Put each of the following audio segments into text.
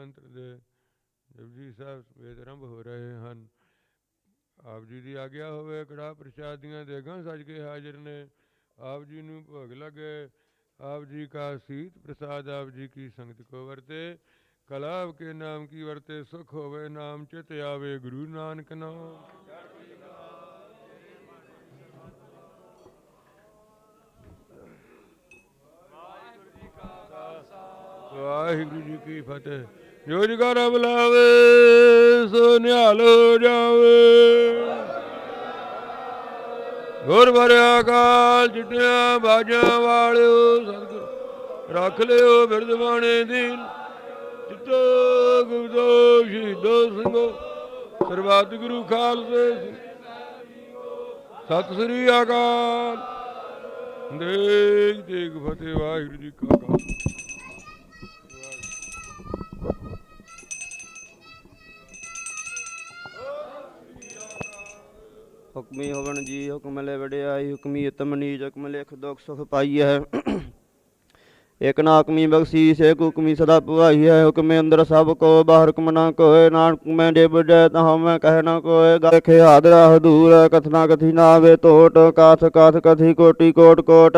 ਮੰਤਰ ਦੇ ਜਪਜੀ ਸਾਹਿਬ ਵੇਦ ਆਰੰਭ ਹੋ ਰਹੇ ਹਨ। ਆਪ ਜੀ ਦੀ ਆਗਿਆ ਹੋਵੇ, ਕੜਾ ਪ੍ਰਸ਼ਾਦੀਆਂ ਦੇਗਾਂ ਸਜ ਕੇ ਹਾਜ਼ਰ ਨੇ। ਆਪ ਜੀ ਨੂੰ ਭੋਗ ਲਗੇ। ਆਪ ਜੀ ਕਾ ਸੀਤ ਪ੍ਰਸਾਦ, ਆਪ ਜੀ ਕੀ ਸੰਗਤ ਕੋ ਵਰਤੇ। ਕਲਾਵ ਕੇ ਨਾਮ ਕੀ ਵਰਤੇ, ਸੁਖ ਹੋਵੇ ਨਾਮ ਚਿਤ ਆਵੇ, ਗੁਰੂ ਨਾਨਕ ਨਾਮ। ਵਾਹਿਗੁਰੂ ਜੀ ਕੀ ਫਤਿਹ। ਜੋ ਜਗਾਰਾ ਬੁਲਾਵੇ ਸੋ ਨਿਹਾਲ ਹੋ ਜਾਵੇ। ਗੁਰ ਵਰਿਆ ਕਾਲ ਚਿੱਟਿਆਂ ਬਾਜਾਂ ਵਾਲਿਓ, ਸਤਿਗੁਰ ਰੱਖ ਲਿਓ ਬਿਰਦ ਦੀਨ ਚਿੱਤੋ ਗੁਰਦੋ ਸ਼ਹੀਦੋ ਸਿੰਘੋ, ਸਰਬੱਤ ਗੁਰੂ ਖਾਲਸੇ ਸਤਿ ਸ੍ਰੀ ਅਕਾਲ। ਦੇਖ ਦੇਗ ਫਤਿਹ, ਵਾਹਿਗੁਰੂ ਜੀ ਕਾ ਖਾਲਸਾ। ਹੁਕਮੀ ਹੋਵਣ ਜੀ, ਹੁਕਮ ਲੈ ਵਡਿਆਈ ਹੁਕਮੀ ਉਤਮ ਨੀਜ ਹੁਕਮ ਦੁਖ ਸੁਖ ਪਾਈਐ। ਇਕ ਨਾ ਹੁਕਮੀ ਬਖਸ਼ੀਸ, ਏਕ ਹੁਕਮੀ ਸਦਾ ਪੁਆਈ ਹੈ ਹੁਕਮੇ ਅੰਦਰ ਸਭ ਕੋ, ਬਾਹਰ ਹੁਕਮ ਨਾ ਕੋਏ, ਨਾਨਕ ਮੈਂ ਦੇ ਬਜੈ ਤਹਾਂ ਮੈਂ ਕਹਿ ਨਾ ਕੋਏ। ਗਖੇ ਹਾਦਰਾ, ਹਦੂਰ, ਕਥਨਾ ਕਥੀ ਨਾ ਆਵੇ ਟੋਟ ਕਾਥ ਕਾਥ ਕਥੀ ਕੋਟੀ ਕੋਟ ਕੋਟ।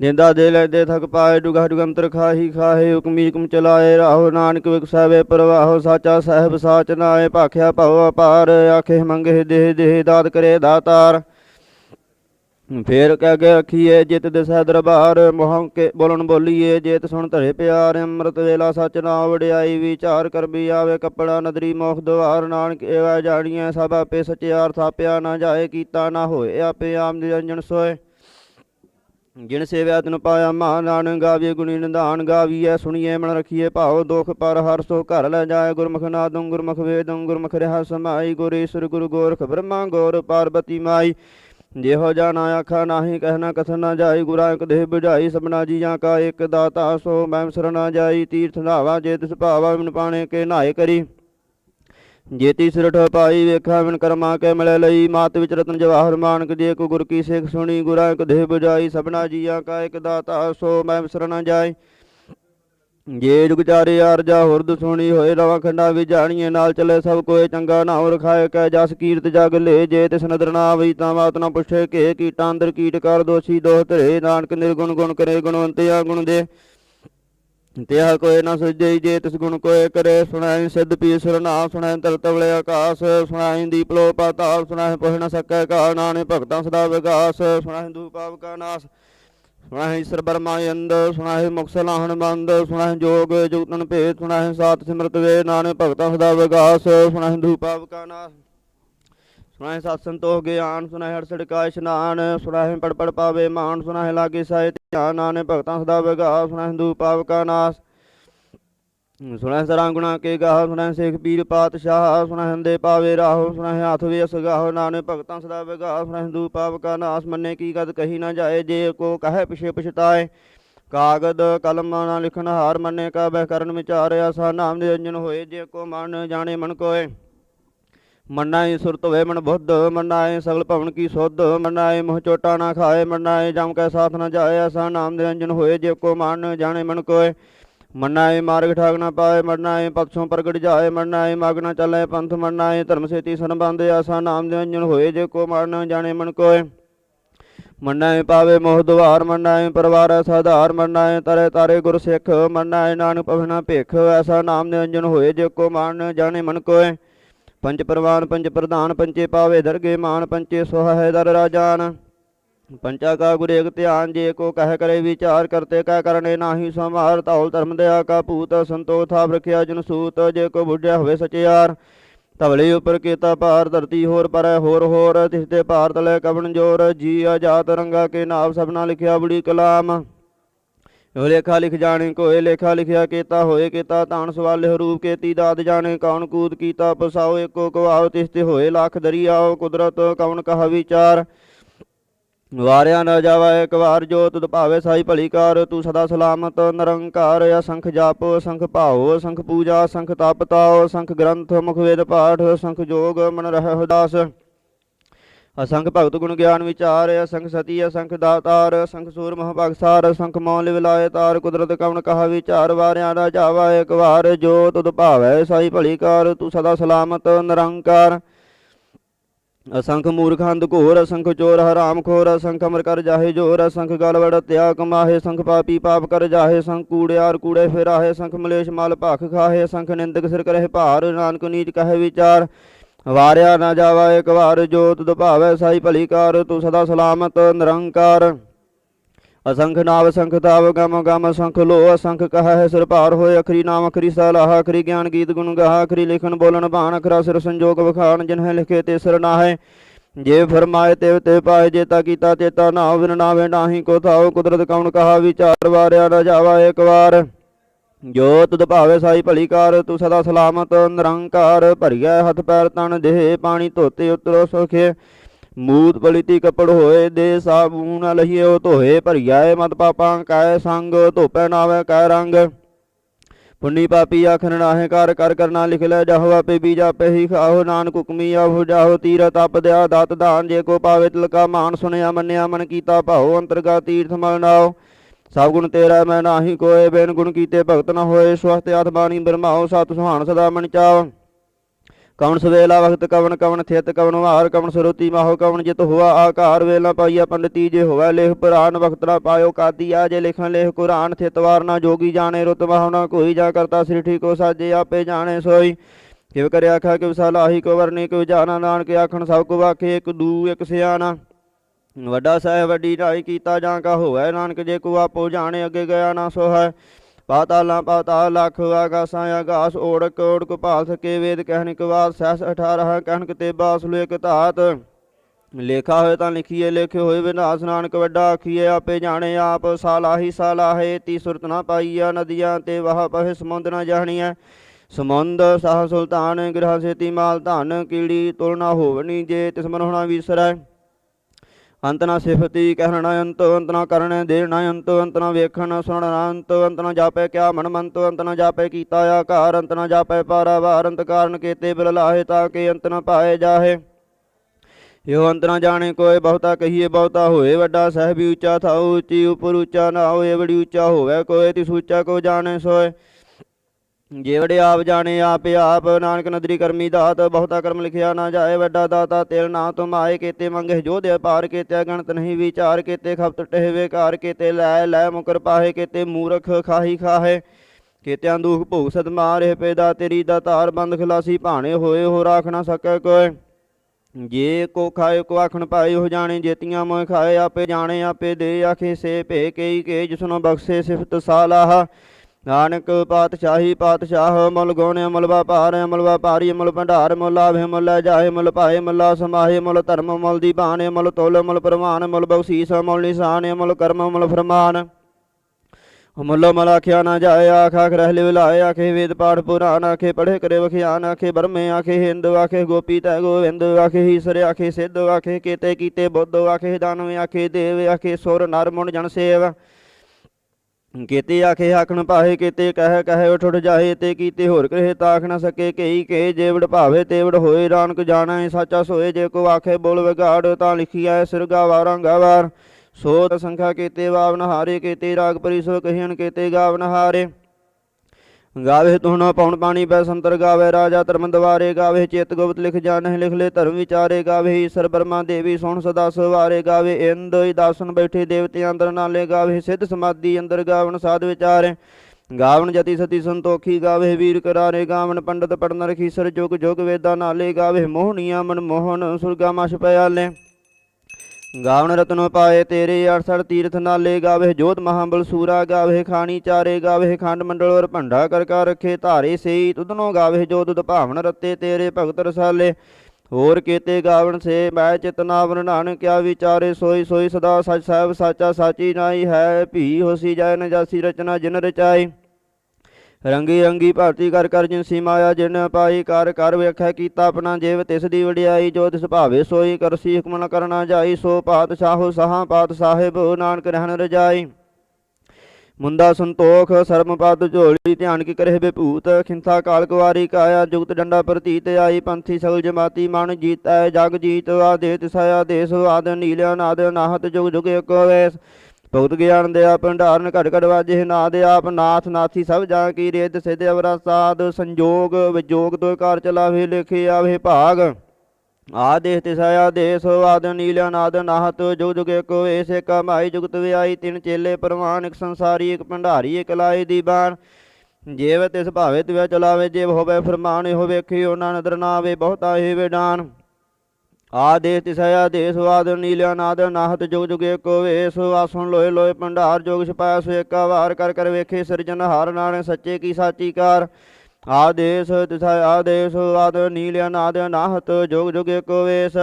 ਜਿੰਦਾ ਦੇ ਲੈ ਦੇ ਥਕ ਪਾਏ ਡੁਗਾ ਡੁਗੰਤਰ ਖਾਹੀ ਖਾਹੇ, ਹੁਕਮੀ ਹੁਕਮ ਚਲਾਏ, ਰਾਹੋ ਨਾਨਕ ਵਿਕਸਾਵੇ ਪ੍ਰਵਾਹੋ, ਸਾਚਾ ਸਹਿਬ ਸਾਚ ਨਾਏ ਭਾਖਿਆ ਭਉ ਅਪਾਰ, ਆਖੇ ਮੰਗੇ ਦੇਹ ਦੇਹ, ਦਾਤ ਕਰੇ ਦਾਤਾਰ। ਫੇਰ ਕਹਿ ਕੇ ਅਖੀਏ ਜਿਤ ਦਿਸੈ ਦਰਬਾਰ, ਮੋਹੰ ਕੇ ਬੋਲਣ ਬੋਲੀਏ ਜੇਤ ਸੁਣ ਧਰੇ ਪਿਆਰ, ਅੰਮ੍ਰਿਤ ਵੇਲਾ ਸਚ ਨਾ ਵਡਿਆਈ, ਵਿਚਾਰ ਕਰ ਵੀ ਆਵੇ ਕੱਪੜਾ, ਨਦਰੀ ਮੋਖ ਦਵਾਰ, ਨਾਨਕ ਏਵਾ ਜਾਣੀਐ, ਸਭ ਆਪੇ ਸਚਿਆਰ, ਥਾਪਿਆ ਨਾ ਜਾਏ, ਕੀਤਾ ਨਾ ਹੋਏ, ਆਪੇ ਆਮ ਨਿਰੰਜਨ ਸੋਏ। ਜਿਨ ਸੇਵਿਆ ਤਨ ਪਾਇਆ ਮਾ ਨਾਨਕ ਗਾਵੀਏ, ਗੁਣੀ ਨਿਧਾਨ ਗਾਵੀਐ ਸੁਣੀਏ, ਮਨ ਰਖੀਏ ਭਾਉ ਦੁਖ ਪਰ ਹਰ ਸੋ ਘਰ ਲੈ ਜਾਏ, ਗੁਰਮੁਖ ਨਾਦੰ, ਗੁਰਮੁਖ ਵੇਦੰ, ਗੁਰਮੁਖ ਰਹਾ ਸਮਾਈ, ਗੁਰ ਗੁਰੂ ਗੋਰਖ ਬ੍ਰਹਮਾ, ਗੌਰ ਪਾਰਬਤੀ ਮਾਈ। ਜਿਹੋ ਜਾਣਾ ਆਖਾ, ਨਾਹੀ ਕਹਿਣਾ ਕਥਨ ਨਾ ਜਾਈ, ਗੁਰਾਂ ਇੱਕ ਦੇਹ 부ਝਾਈ ਸਭਨਾ ਜੀਆਂ ਕਾ ਇੱਕ ਦਾਤਾ, ਸੋ ਮੈਂ ਸਰਣਾ ਜਾਈ, ਤੀਰਥ ਨਾਵਾ ਜੇ ਤਿਸ ਭਾਵਾ ਮਨ ਪਾਣੇ ਕੇ ਨਾਏ ਕਰੀ। ਜੇਤੀ ਸਿਰਠ ਪਾਈ ਵੇਖਾ ਮਨ ਕਰਮਾ ਕੇ ਮਿਲੇ ਲਈ। ਮਾਤ ਵਿੱਚ ਰਤਨ ਜਵਾਹਰ ਮਾਨਕ ਜੇ ਕੋ ਗੁਰ ਕੀ ਸਿੱਖ ਸੁਣੀ, ਗੁਰਾਂ ਇੱਕ ਦੇਹ 부ਝਾਈ ਸਭਨਾ ਜੀਆਂ ਕਾ ਇੱਕ ਦਾਤਾ, ਸੋ ਮੈਂ ਸਰਣਾ ਜਾਈ ਜੇ ਜੁਗ ਚਾਰੇ ਆਰਜਾ ਹੁਰਦ ਸੁਣੀ, ਹੋਏ ਰਵਾ ਖੰਡਾ ਵੀ ਜਾਣੀਏ। ਨਾਲ ਚਲੇ ਸਭ ਕੋਏ ਚੰਗਾ ਨਾਮ ਰਖਾਏ ਕੈ ਜਸ ਕੀਰਤ ਜਗ ਲੈ। ਜੇ ਤਿਸ ਨਦਰ ਨਾ ਆਵਈ ਤਾਂ ਮਾਤ ਨਾ ਪੁੱਛੇ ਕੇ ਕੀਟਾਂ ਅੰਦਰ ਕੀਟ ਕਰ ਦੋਸ਼ੀ, ਦੋਹ ਧਰੇ। ਨਾਨਕ ਨਿਰਗੁਣ ਗੁਣ ਕਰੇ ਗੁਣਵੰਤਿਆ ਗੁਣ ਦੇ। ਤਿਆ ਕੋਏ ਨਾ ਸੁਝਈ ਜੇ ਤਿਸ ਗੁਣ ਕੋਏ ਕਰੇ, ਸੁਣਾਈ ਸਿੱਧ ਪੀ ਸੁਰਨਾ ਸੁਣਾਈ ਤਲ ਤਵਲੇ ਆਕਾਸ, ਸੁਣਾਈ ਦੀਪ ਲੋ ਪਾਤਾਲ, ਸੁਣਾਈ ਪੁੱਛ ਨ ਸਕੈ ਕਾ ਨਾਨੇ ਭਗਤਾਂ ਸਦਾ ਵਿਗਾਸ, ਸੁਣਾਈ ਦੂ ਪਾਪ ਕਾ ਨਾਸ ਸੁਣਾਹੀ ਈਸ਼ਰ ਬਰਮਾਇੰਦ ਸੁਣਾਹੀ ਮੁਖ ਸਲਾਹਣ ਬੰਦ ਸੁਣਾਹੀ ਜੋਗ ਜੁਗਤਨ ਭੇਦ ਸੁਣਾਹੀ ਸਾਤ ਸਿਮਰਤ ਵੇ ਨਾਨੇ ਭਗਤਾਂ ਸਦਾ ਵਿਗਾਸ ਸੁਣਾਹੀ ਧੂਪਾਵ ਕਾ ਨਾਸ। ਸੁਣਾਹੀ ਸਤ ਸੰਤੋਖ ਗਿਆਨ ਸੁਣਾਹੀ ਹਰਸੜ ਕਾ ਇਸ਼ਨਾਨ ਸੁਣਾਹੀ ਪੜ ਪੜ ਪਾਵੇ ਮਾਨ ਸੁਣਾਹੀ ਲਾਗੇ ਸਾਇ ਧਿਆਨ, ਨਾਨਕ ਭਗਤਾਂ ਸਦਾ ਵਿਗਾਸ ਸੁਣਾਹੀ ਧੂਪਾਵ ਕਾ ਨਾਸ। ਸੁਣਾਹੀ ਸਰਾਂ ਗੁਣਾ ਕੇ ਗਾਹ ਸੁਣਾਹੀ ਸੇਖ ਪੀਰ ਪਾਤਸ਼ਾਹ ਸੁਣਾਹੀ ਹੰਦੇ ਪਾਵੇ ਰਾਹੋ ਸੁਣਾਹੀ ਹੱਥ ਵੇ ਅਸਗਾਹ ਨਾਨੇ ਭਗਤਾਂ ਸਦਾ ਵਿਗਾਹ ਸੁਣਾਹੀ ਧੂਪਾਵ ਕਾ ਨਾਸ। ਮੰਨੇ ਕੀ ਗਦ ਕਹੀ ਨਾ ਜਾਏ, ਜੇ ਕੋ ਕਹੇ ਪਿਛੇ ਪਛਤਾਏ। ਕਾਗਦ, ਕਲਮ ਨਾ ਲਿਖਣ ਹਾਰ ਮੰਨੇ ਕਾ ਬਹਿ ਕਰਨ ਵਿਚਾਰਿਆ, ਸਾ ਨਾਮ ਨਿਰੰਜਨ ਹੋਏ, ਜੇ ਕੋ ਮਨ ਜਾਣੇ ਮਨ ਕੋਏ। ਮੰਨਾਏ ਸੁਰਤ ਵੇ ਮਨ ਬੁੱਧ, ਮੰਨਾਏ ਸਗਲ ਭਵਨ ਕੀ ਸੁਧ, ਮੰਨਾਏ ਮੋਹ ਚੋਟਾ ਨਾ ਖਾਏ, ਮੰਨਾਏ ਜਮ ਕੈ ਸਾਥ ਨਾ ਜਾਏ, ਅਸਾ ਨਾਮ ਨਿਰੰਜਨ ਹੋਏ, ਜੇ ਕੋ ਮਨ ਜਾਣੇ ਮਨ ਕੋਏ। ਮੰਨਾਏ ਮਾਰਗ ਠਾਗ ਨਾ ਪਾਏ, ਮੰਨਾਏ ਪਤਸੋਂ ਪ੍ਰਗਟ ਜਾਏ, ਮੰਨਾਏ ਮਗ ਨਾ ਚੱਲੇ ਪੰਥ, ਮੰਨਾਏ ਧਰਮ ਸੇਤੀ ਸੰਬੰਧ ਆਸਾ ਨਾਮ ਨਿਰੰਜਨ ਹੋਏ, ਜੇ ਕੋ ਮਨ ਜਾਣੇ ਮਨ ਕੋਏ। ਮੰਨਾਏ ਪਾਵੇ ਮੋਹ ਦੁਆਰ, ਮੰਨਾਏ ਪਰਵਾਰ ਸਾਧਾਰ, ਮੰਨਾਏ ਤਰੇ ਤਾਰੇ ਗੁਰ ਸਿੱਖ, ਮੰਨਾਏ ਨਾਨਕ ਪਵਨਾ ਭੇਖ ਐਸਾ ਨਾਮ ਨਿਰੰਜਨ ਹੋਏ, ਜੇ ਕੋ ਮਨ ਜਾਣੇ ਮਨ ਕੋਏ। ਪੰਜ ਪ੍ਰਵਾਨ, ਪੰਜ ਪ੍ਰਧਾਨ ਪੰਚੇ ਪਾਵੇ ਦਰਗੇ ਮਾਨ ਪੰਚੇ ਸੁਹਾ ਦਰ ਰਾਜਾਨ। ਪੰਚਾ ਕਾ ਗੁਰ ਏਕ ਧਿਆਨ, ਜੇ ਕੋ ਕਹਿ ਕਰੇ ਵਿਚਾਰ, ਕਰਤੇ ਕਹਿ ਕਰਨੇ ਨਾਹੀ ਸਮਾਰ ਧੌਲ ਧਰਮ ਦਇਆ ਕਾ ਭੂਤ, ਸੰਤੋਖ ਥਾਪ ਰਖਿਆ ਜਨ ਸੂਤ, ਜੇ ਕੋ ਬੁੱਝਿਆ ਹੋਵੇ ਸਚਿਆਰ। ਧਵਲੇ ਉਪਰ ਕੀਤਾ ਭਾਰ, ਧਰਤੀ ਹੋਰ ਪਰ ਹੋਰ ਹੋਰ, ਤਿਸ ਤੇ ਭਾਰ ਤਲੇ ਕਵਣ ਜੋਰ। ਜੀ ਆਜਾਤ ਰੰਗਾ ਕੇ ਨਾਮ ਸਭਨਾ ਲਿਖਿਆ ਬੜੀ ਕਲਾਮ। ਲੇਖਾ ਲਿਖ ਜਾਣੇ, ਕੋਏ ਲੇਖਾ ਲਿਖਿਆ ਕੀਤਾ, ਹੋਏ ਕੀਤਾ ਤਾਣ ਸਵਾਲੇ ਰੂਪ ਕੇਤੀ, ਦਾਤ ਜਾਣੇ, ਕੌਣ ਕੂਦ ਕੀਤਾ, ਪਸਾਓ ਏਕੋ ਕਵਾਉ ਤਿਸ ਤੇ ਹੋਏ ਲੱਖ ਦਰਿਆਓ, ਕੁਦਰਤ ਕਵਣ ਕਹਾ ਵਿਚਾਰ। ਵਾਰਿਆ ਨਾ ਜਾਵਾ ਇੱਕ ਵਾਰ ਜੋ ਤੁਧ ਸਾਈ ਭਲੀ ਕਾਰ, ਤੂੰ ਸਦਾ ਸਲਾਮਤ, ਨਿਰੰਕਾਰ, ਅਸੰਖ ਜਾਪ ਸੰਖ ਭਾਉ ਸੰਖ ਪੂਜਾ ਸੰਖ ਤਪ ਤਾਉ ਸੰਖ ਗ੍ਰੰਥ, ਮੁਖ ਵੇਦ ਪਾਠ ਸੰਖ ਜੋਗ, ਮਨ ਰਹਿ ਉਦਾਸ। ਅਸੰਖ ਭਗਤ ਗੁਣ ਗਿਆਨ ਵਿਚਾਰ ਅਸੰਖ ਸਤੀ, ਅਸੰਖ ਦਾਤਾਰ, ਅਸੰਖ ਸੂਰ ਮਹ ਭਗਸਾਰ ਅਸੰਖ ਮੌਲ ਵਿਲਾਇ ਤਾਰ, ਕੁਦਰਤ ਕਵਣ ਕਹਾ ਵਿਚਾਰ, ਵਾਰਿਆ ਨਾ ਜਾਵਾ ਇੱਕ ਵਾਰ, ਜੋ ਤੁਧ ਭਾਵੈ ਸਾਈ ਭਲੀ ਕਾਰ, ਤੂੰ ਸਦਾ ਸਲਾਮਤ, ਨਿਰੰਕਾਰ। ਅਸੰਖ ਮੂਰਖੰਦ ਘੋਰ, ਅਸੰਖ ਚੋਰ, ਹਰਾਮ ਖੋਰ, ਅਸੰਖ ਅਮਰ ਕਰ ਜਾਹੇ ਜੋਰ, ਅਸੰਖ ਗਲਵੜ ਤਿਆ ਕਮਾਹੇ ਸੰਖ ਪਾਪੀ ਪਾਪ ਕਰ ਜਾਹੇ ਸੰਖ ਕੂੜਿਆਰ ਕੂੜੇ ਫਿਰਾਹੇ ਸੰਖ ਮਲੇਸ਼ ਮਾਲ ਭਖ ਖਾਹੇ ਸੰਖ ਨਿੰਦਕ ਸਿਰ ਕਰਹਿ ਭਾਰ, ਨਾਨਕ ਨੀਚ ਕਹੇ ਵਿਚਾਰ। ਵਾਰਿਆ ਨਾ ਜਾਵਾ, ਇੱਕ ਵਾਰ ਜੋ ਤੁਧ ਸਾਈ ਭਲੀ ਕਾਰ, ਤੂੰ ਸਦਾ ਸਲਾਮਤ, ਨਿਰੰਕਾਰ। ਅਸੰਖ ਨਾਵ ਸੰਖ ਤਾਵ, ਗਮ ਗਮ ਸੰਖ ਲੋ, ਅਸੰਖ ਕਹੈ, ਸਿਰ ਭਾਰ ਹੋਏ, ਅਖਰੀ ਨਾਮ, ਅਖਰੀ ਸਲਾਹ, ਅਖਰੀ ਗਿਆਨ ਗੀਤ ਗੁਣ ਗਾਹ, ਅਖਰੀ ਲਿਖਣ ਬੋਲਣ ਬਾਣ, ਅਖਰਾ ਸਿਰ ਸੰਜੋਗ ਵਖਾਣ, ਜਿਨਹਿ ਲਿਖੇ ਤੇ ਸਿਰ ਨਾਹੈ। ਜੇ ਫਰਮਾਏ ਤੇ ਤੇ ਪਾਏ ਜੇਤਾ ਕੀਤਾ ਤੇਤਾ ਨਾ ਵਿਨ ਨਾਵੇ ਨਾਹੀ ਕੋ ਥਾਉ, ਕੁਦਰਤ ਕੌਣ ਕਹਾ, ਵਿਚਾਰ ਵਾਰਿਆ ਨਾ ਜਾਵਾ, ਇੱਕ ਵਾਰ। ਜੋ ਤੁਧ ਭਾਵੇ ਸਾਈ ਭਲੀ ਕਾਰ, ਤੂੰ ਸਦਾ ਸਲਾਮਤ, ਨਿਰੰਕਾਰ, ਭਰੀਐ ਹੱਥ ਪੈਰ ਤਨ ਦੇਹ, ਪਾਣੀ ਧੋਤੇ ਉਤਰੋ ਸੁਖੇ ਮੂਤ ਪਲਿਤੀ ਕਪੜ ਹੋਏ ਦੇ ਸਾਬੂਨ ਲਹੀਓ ਧੋਏ, ਭਰੀਐ ਮਤ ਪਾਪਾਂ ਕੈ ਸੰਗ ਧੋਪੈ ਨਾਵੇ ਕੈ ਰੰਗ। ਪੁੰਨੀ ਪਾਪੀ ਆਖਣ ਨਾਹੇ ਕਰ ਕਰ ਕਰਨਾ ਲਿਖ ਲੈ ਜਾਹੋ ਆਪੇ ਬੀਜਾ ਆਪੇ ਹੀ ਖਾਓ ਨਾਨਕ ਹੁਕਮੀ ਆਹੋ ਜਾਹੋ ਤੀਰ, ਤਪ ਦਿਆ ਦਾਤ ਦਾਨ, ਜੇ ਕੋ ਪਾਵੇ ਤਿਲਕਾ ਮਾਨ ਸੁਣਿਆ ਮੰਨਿਆ ਮਨ ਕੀਤਾ ਭਾਉ ਅੰਤਰਗਾ ਤੀਰਥ ਮਲ ਨਾਓ। ਸਭ ਗੁਣ ਤੇਰਾ ਮੈਂ ਨਾਹੀ ਕੋਏ, ਬੇਨ ਗੁਣ ਕੀਤੇ ਭਗਤ ਨ ਹੋਏ ਸਵਸਤ ਆਤਮਾਨੀ ਬਰਮਾਓ ਸਤ ਸੁਹਾਣ ਸਦਾ ਮਨ ਚਾਵ। ਕਵਣ ਸਵੇਲਾ ਵਖਤ, ਕਵਣ ਕਵਣ ਥਿਤ, ਕਵਣ ਵਾਰ, ਕਵਣ ਸਰੋਤੀ ਮਾਹੋ, ਕਵਣ ਜਿਤ ਹੋਆ, ਆਕਾਰ ਵੇਲਾ ਪਾਈਆ ਪੰਡਤੀ ਜੇ ਹੋਵੇ, ਲੇਖ ਪੁਰਾਨ ਵਖਤ ਨਾ ਪਾਇਓ, ਕਾਦੀ ਆ ਜੇ ਲਿਖਣ ਲੇਖ ਕੁਰਾਨ, ਥਿਤ ਵਾਰ ਨਾ ਜੋਗੀ ਜਾਣੇ, ਰੁਤ ਨਾ ਕੋਈ, ਜਾ ਕਰਤਾ ਸ੍ਰੀ ਕੋ ਸਾਜੇ, ਆਪੇ ਜਾਣੇ ਸੋਈ। ਕਿਵ ਕਰਿਆ ਆਖਾ ਕਿਵ ਸਲਾਹੀ, ਕੋ ਵਰਨੀ, ਕਿਵ ਜਾਣਾ, ਨਾਨਕ ਆਖਣ, ਸਭ ਕੋ ਵਾਖੇ, ਇੱਕ ਦੂ, ਇੱਕ ਸਿਆਣਾ। ਵੱਡਾ ਸਾਹਿਬ ਵੱਡੀ ਰਾਈ ਕੀਤਾ ਜਾਂ ਕਾ ਹੋਵੇ, ਨਾਨਕ ਜੇ ਕੋ ਆਪੋ ਜਾਣੇ, ਅੱਗੇ ਗਿਆ ਨਾ ਸੋ ਹੈ ਪਾਤਾਲਾਂ ਪਾਤਾਲ ਲੱਖ ਆਗਾਸਾਂ ਆਗਾਸ, ਓੜਕ ਓੜਕ ਭਾਲ ਸਕੇ ਵੇਦ ਕਹਿਣਿਕ ਵਾਦ ਸਹਸ 18 ਕਹਿਣਕ ਤੇ ਬਾਸ ਲੇਖ ਧਾਤ। ਲੇਖਾ ਹੋਏ ਤਾਂ ਲਿਖੀਏ, ਲਿਖੇ ਹੋਏ ਵਿਨਾਸ਼, ਨਾਨਕ ਵੱਡਾ ਆਖੀਏ, ਆਪੇ ਜਾਣੇ ਆਪ, ਸਾਲਾਹੀ ਸਾਲਾਹੇ, ਤੀ ਸੁਰਤ ਨਾ ਪਾਈਆ, ਨਦੀਆਂ ਤੇ ਵਾਹ ਪਹੇ, ਸਮੁੰਦ ਨਾ ਜਾਣੀਐ। ਸਮੁੰਦ ਸਾਹ ਸੁਲਤਾਨ, ਗ੍ਰਹ ਸੇਤੀ ਮਾਲ ਧਨ, ਕੀੜੀ ਤੁਲਨਾ ਹੋਵਣੀ ਜੇ ਤਿਸ ਮਨ ਹੋਣਾ ਵਿਸਰੈ। ਅੰਤ ਨਾ ਸਿਫਤੀ ਕਹਿਣਾ ਅੰਤ ਅੰਤ ਨਾ ਕਰਨੇ ਦੇਣਾ ਅੰਤ ਅੰਤ ਨਾ ਵੇਖਣ ਸੁਣਨਾ ਅੰਤ ਅੰਤ ਨਾ ਜਾਪੇ ਕਿਆ ਮਨ ਮੰਤ, ਅੰਤ ਨਾ ਜਾਪੇ ਕੀਤਾ ਆਕਾਰ, ਅੰਤ ਨਾ ਜਾਪੇ ਪਾਰਾਵਾਰ, ਅੰਤ ਕਾਰਨ ਕੀਤੇ ਬਿਲ ਲਾਹੇ ਤਾਂ ਕਿ ਅੰਤ ਨਾ ਪਾਏ ਜਾਹੇ। ਇਹੋ ਅੰਤ ਨਾ ਜਾਣੇ ਕੋਏ ਬਹੁਤਾ ਕਹੀਏ, ਬਹੁਤਾ ਹੋਏ ਵੱਡਾ ਸਹਿਬੀ ਉੱਚਾ ਥਾਉ, ਉੱਚੀ ਉਪਰ ਉੱਚਾ ਨਾ ਹੋਏ, ਬੜੀ ਉੱਚਾ ਹੋਵੇ ਕੋਏ ਤਿਸ ਉੱਚਾ ਕੋ ਜਾਣੇ ਸੋਏ। ਜੇ ਵੜੇ ਆਪ ਜਾਣੇ ਆਪੇ ਆਪ, ਨਾਨਕ ਨਦਰੀ ਕਰਮੀ ਦਾਤ, ਬਹੁਤਾ ਕਰਮ ਲਿਖਿਆ ਨਾ ਜਾਏ ਵੱਡਾ ਦਾਤਾ, ਤੇਲ ਨਾ ਤੁਮ ਆਏ ਕੀਤੇ ਮੰਗੇ ਜੋਧੇ ਪਾਰ ਕੀਤੇ ਗਣਤ ਨਹੀਂ ਵਿਚਾਰ ਕੀਤੇ, ਖਪਤ ਟਹਿਵੇ ਕਾਰ ਕੀਤੇ, ਲੈ ਲੈ ਮੁਕਰ ਪਾਹੇ ਕੀਤੇ, ਮੂਰਖ ਖਾਹੀ ਖਾਹੇ। ਕੀਤਿਆਂ ਦੁਖ ਭੋਗ ਸਦ ਮਾਰੇ ਪੈਦਾ, ਤੇਰੀ ਦਾ ਤਾਰ ਬੰਦ ਖਲਾਸੀ ਭਾਣੇ ਹੋਏ, ਹੋ ਰਾਖ ਨਾ ਸਕੈ ਕੋਏ ਜੇ ਕੋ ਖਾਏ ਕੋ ਆਖਣ ਪਾਏ ਹੋ ਜਾਣੇ ਜੇਤੀਆਂ ਮੋਇ ਖਾਏ, ਆਪੇ ਜਾਣੇ ਆਪੇ ਦੇ ਆਖੇ, ਸੇ ਭੇ ਕਈ ਕੇ, ਜਿਸਨੂੰ ਬਖਸ਼ੇ ਸਿਫਤ ਸਾਲਾਹ। ਨਾਨਕ ਪਾਤਸ਼ਾਹੀ ਪਾਤਸ਼ਾਹ, ਮੁਲ ਗੋਣੇ, ਮੁਲ ਵਪਾਰ, ਮੁਲ ਵਪਾਰੀ, ਮੁਲ ਭੰਡਾਰ, ਮੁਲ ਆਵੇ ਮੁਲ ਜਾਏ ਮੁਲ ਭਾਏ ਮੁਲ ਸਮਾਹੇ ਮੁਲ ਧਰਮ, ਮੁਲ ਦੀਬਾਨ ਮੁਲ ਤੋਲ, ਮੁਲ ਪ੍ਰਮਾਨ ਮੁਲ ਬਖਸ਼ੀਸ, ਮੁਲ ਨਿਸ਼ਾਨ, ਮੁਲ ਕਰਮ, ਮੁਲ ਫਰਮਾਨ। ਮੁੱਲ ਮਲ ਆਖਿਆ ਨਾ ਜਾਏ ਆਖ ਆਖ ਰਹਿ ਲਿਵ ਲਾਏ, ਆਖੇ ਵੇਦ ਪਾਠ ਪੁਰਾਣ, ਆਖੇ ਪੜ੍ਹੇ ਕਰੇ ਵਖਿਆਨ, ਆਖੇ ਬਰਮੇ ਆਖੇ ਹਿੰਦ, ਆਖੇ ਗੋਪੀ ਤੈ ਗੋਵਿੰਦ, ਆਖੇ ਈਸਰ, ਆਖੇ ਸਿੱਧ, ਆਖੇ ਕੀਤੇ ਕੀਤੇ ਬੁੱਧ, ਆਖੇ ਦਾਨਵ, ਆਖੇ ਦੇਵ, ਆਖੇ ਸੁਰ, ਨਰ ਮੁਨ ਜਨ ਸੇਵ। ਕੀਤੇ ਆਖੇ ਆਖਣ ਪਾਹੇ ਕੀਤੇ ਕਹਿ ਕਹਿ ਉਠ ਉਠ ਜਾਏ ਤੇ ਕੀਤੇ ਹੋਰ ਕਰੇ ਤਾਖ ਨਾ ਸਕੇ ਕਈ ਕੇ ਜੇਵੜ ਭਾਵੇ ਤੇਵੜ ਹੋਏ ਰਾਨਕ ਜਾਣਾ ਸਾਚਾ ਸੋਏ ਜੇ ਕੋ ਆਖੇ ਬੋਲ ਵਿਗਾੜ ਤਾਂ ਲਿਖੀਐ ਸਿਰਗਾ ਵਾਰਾਂ ਵਾਰ। ਸੋ ਸੰਖਾ ਕੀਤੇ ਵਾਵਨ ਹਾਰੇ, ਕੀਤੇ ਰਾਗ ਪਰਿਸੋ ਕਹਿਣ ਕੀਤੇ ਗਾਵਨ ਹਾਰੇ। ਗਾਵੇ ਤੁਹਣਾ ਪੌਣ ਪਾਣੀ ਬੈ ਸੰਤਰ ਗਾਵੇ ਰਾਜਾ ਧਰਮ ਦਵਾਰੇ ਗਾਵੇ ਚੇਤ ਗੁਪਤ ਲਿਖ ਜਾਣਹਿ ਲਿਖ ਲੈ, ਧਰਮ ਵਿਚਾਰੇ ਗਾਵੇ ਈਸ਼ਰ ਬਰਮਾ ਦੇਵੀ ਸੁਣ ਸਦਾ ਸਵਾਰੇ ਗਾਵੇ ਇੰਦ ਦਾਸਨ ਬੈਠੇ ਦੇਵਤੇ ਅੰਦਰ ਨਾਲੇ ਗਾਵੇ ਸਿੱਧ ਸਮਾਧੀ ਅੰਦਰ ਗਾਵਣ ਸਾਧ ਵਿਚਾਰੇ। ਗਾਵਨ ਜਤੀ ਸਤੀ ਸੰਤੋਖੀ ਗਾਵੇ ਵੀਰ ਕਰਾਰੇ ਗਾਵਣ, ਪੰਡਤ ਪੜਨ ਰਖੀਸਰ ਜੁਗ ਜੋਗ ਵੇਦਾ ਨਾਲੇ ਗਾਵੇ ਮੋਹਣੀਆਂ ਮਨ ਮੋਹਨ ਸੁਰਗਾ ਮਛ ਪਿਆਲੇ। ਗਾਵਨ ਰਤਨ ਪਾਏ ਤੇਰੇ 68 ਤੀਰਥ ਨਾਲੇ ਗਾਵੇ, ਜੋਤ ਮਹਾਬਲ ਸੂਰਾ ਗਾਵੇ, ਖਾਣੀ ਚਾਰੇ ਗਾਵੇ, ਖੰਡ ਮੰਡਲ ਔਰ ਭੰਡਾ ਕਰ ਕਾ ਰੱਖੇ ਧਾਰੇ ਸੇਈ, ਤੁਧਨੋ ਗਾਵੇ ਜੋਤ ਦੁਧ ਭਾਵਨ ਰਤੇ ਤੇਰੇ ਭਗਤ ਰਸਾਲੇ। ਹੋਰ ਕੀਤੇ ਗਾਵਣ ਸੇ, ਮੈਂ ਚਿਤਨਾਵਨ ਨਾਨਕ ਕਿਆ ਵਿਚਾਰੇ, ਸੋਈ ਸੋਈ ਸਦਾ ਸਚ ਸਾਹਿਬ ਸਾਚਾ ਸਾਚੀ ਨਾਈ ਹੈ, ਭੀ ਹੋਸੀ ਜਾਏ ਨ ਰਚਨਾ ਜਿਨ ਰਚਾਈ। ਰੰਗੀ ਰੰਗੀ ਭਾਰਤੀ ਕਰ ਕਰ ਜਿਨ ਸੀ ਮਾਇਆ ਜਿਨ ਪਾਈ ਕਰ ਕਰ ਵੇਖੈ ਕੀਤਾ ਆਪਣਾ ਜੀਵ, ਤਿਸ ਦੀ ਵਡਿਆਈ ਜੋ ਤਿਸ ਭਾਵੇ ਸੋਈ ਕਰਸੀ ਹੁਕਮ ਨ ਕਰਨਾ ਜਾਈ, ਸੋ ਪਾਤਸ਼ਾਹੋ ਸਹਾ ਪਾਤ ਸਾਹਿਬ ਨਾਨਕ ਰਹਿਣ ਰਜਾਈ। ਮੁੰਦਾ ਸੰਤੋਖ, ਸਰਮ ਪਦ ਝੋਲੀ, ਧਿਆਨ ਕੀ ਕਰੇ ਬਿਭੂਤ ਖਿੰਥਾ ਕਾਲ ਕੁਵਾਰੀ ਕਾਇਆ, ਜੁਗਤ ਡੰਡਾ ਪ੍ਰਤੀਤ ਆਈ, ਪੰਥੀ ਸਗਲ ਜਮਾਤੀ ਮਨ ਜੀਤੈ, ਜਗ ਜੀਤ ਆਦੇ ਤਿਸਾ ਆਦੇਸ ਆਦ, ਨੀਲਿਆ ਨਾਦ ਨਾਹਤ ਜੁਗ ਜੁਗ ਏਕੋ ਵੇਸ। ਭਗਤ ਗਿਆਨ ਦੇ ਆਪ ਭੰਡਾਰਨ ਘੜ ਘੜ ਵਾਜੇ ਨਾਦ ਆਪ ਨਾਥ ਨਾਥੀ ਸਭ ਜਾ ਕੀ ਰੇਤ ਸਿਧ ਅਵਰਾ ਸਾਧ, ਸੰਜੋਗ ਵਿਜੋਗ ਤੋਂ ਕਾਰ ਚਲਾਵੇ, ਲਿਖੇ ਆਵੇ ਭਾਗ। ਆਦੇਸ ਤਿਸਾ ਆਦੇਸ ਆਦ ਨੀਲਿਆ ਨਾਦ ਨਾਹਤ, ਜੁਗ ਜੁਗ ਏਕੋ ਵੇਸ ਏਕ ਜੁਗਤ ਵਿਆਈ ਤਿਨ ਚੇਲੇ ਪਰਵਾਨ, ਇੱਕ ਸੰਸਾਰੀ, ਇੱਕ ਭੰਡਾਰੀ, ਇੱਕ ਲਾਈ ਦੀ ਬਾਣ। ਜੇਵ ਤਿਸ ਭਾਵੇ ਤਿਵ ਚਲਾਵੇ, ਜੇਵ ਹੋਵੇ ਫਰਮਾਨ ਹੋਵੇ ਵੇਖਿਓ ਨਾ ਨਦਰ ਨਾ ਆਵੇ ਬਹੁਤਾ ਹੀ ਵਿਡਾਨ। ਆਦੇਸ ਤਿਸਇਆ ਦੇਸ ਵਾਦ, ਨੀਲਿਆ ਨਾਦ, ਨਾਹਤ ਜੁਗ ਜੁਗ ਏਕੋ ਵੇਸ, ਆਸਣ ਲੋਏ ਲੋਏ ਭੰਡਾਰ, ਜੋਗ ਛਪਾਇਆ ਸੋ ਏਕਾ ਵਾਰ, ਕਰ ਕਰ ਵੇਖੇ ਸਿਰਜਨ ਹਾਰ ਨਾਣੇ ਸੱਚੇ ਕੀ ਸਾਚੀ ਕਾਰ। ਆਦੇਸ ਤਿਸਇਆ ਆਦੇਸ ਵਾਦ, ਨੀਲਿਆ ਨਾਦ, ਨਾਹਤ ਜੁਗ ਜੁਗ ਏਕੋ ਵੇਸ।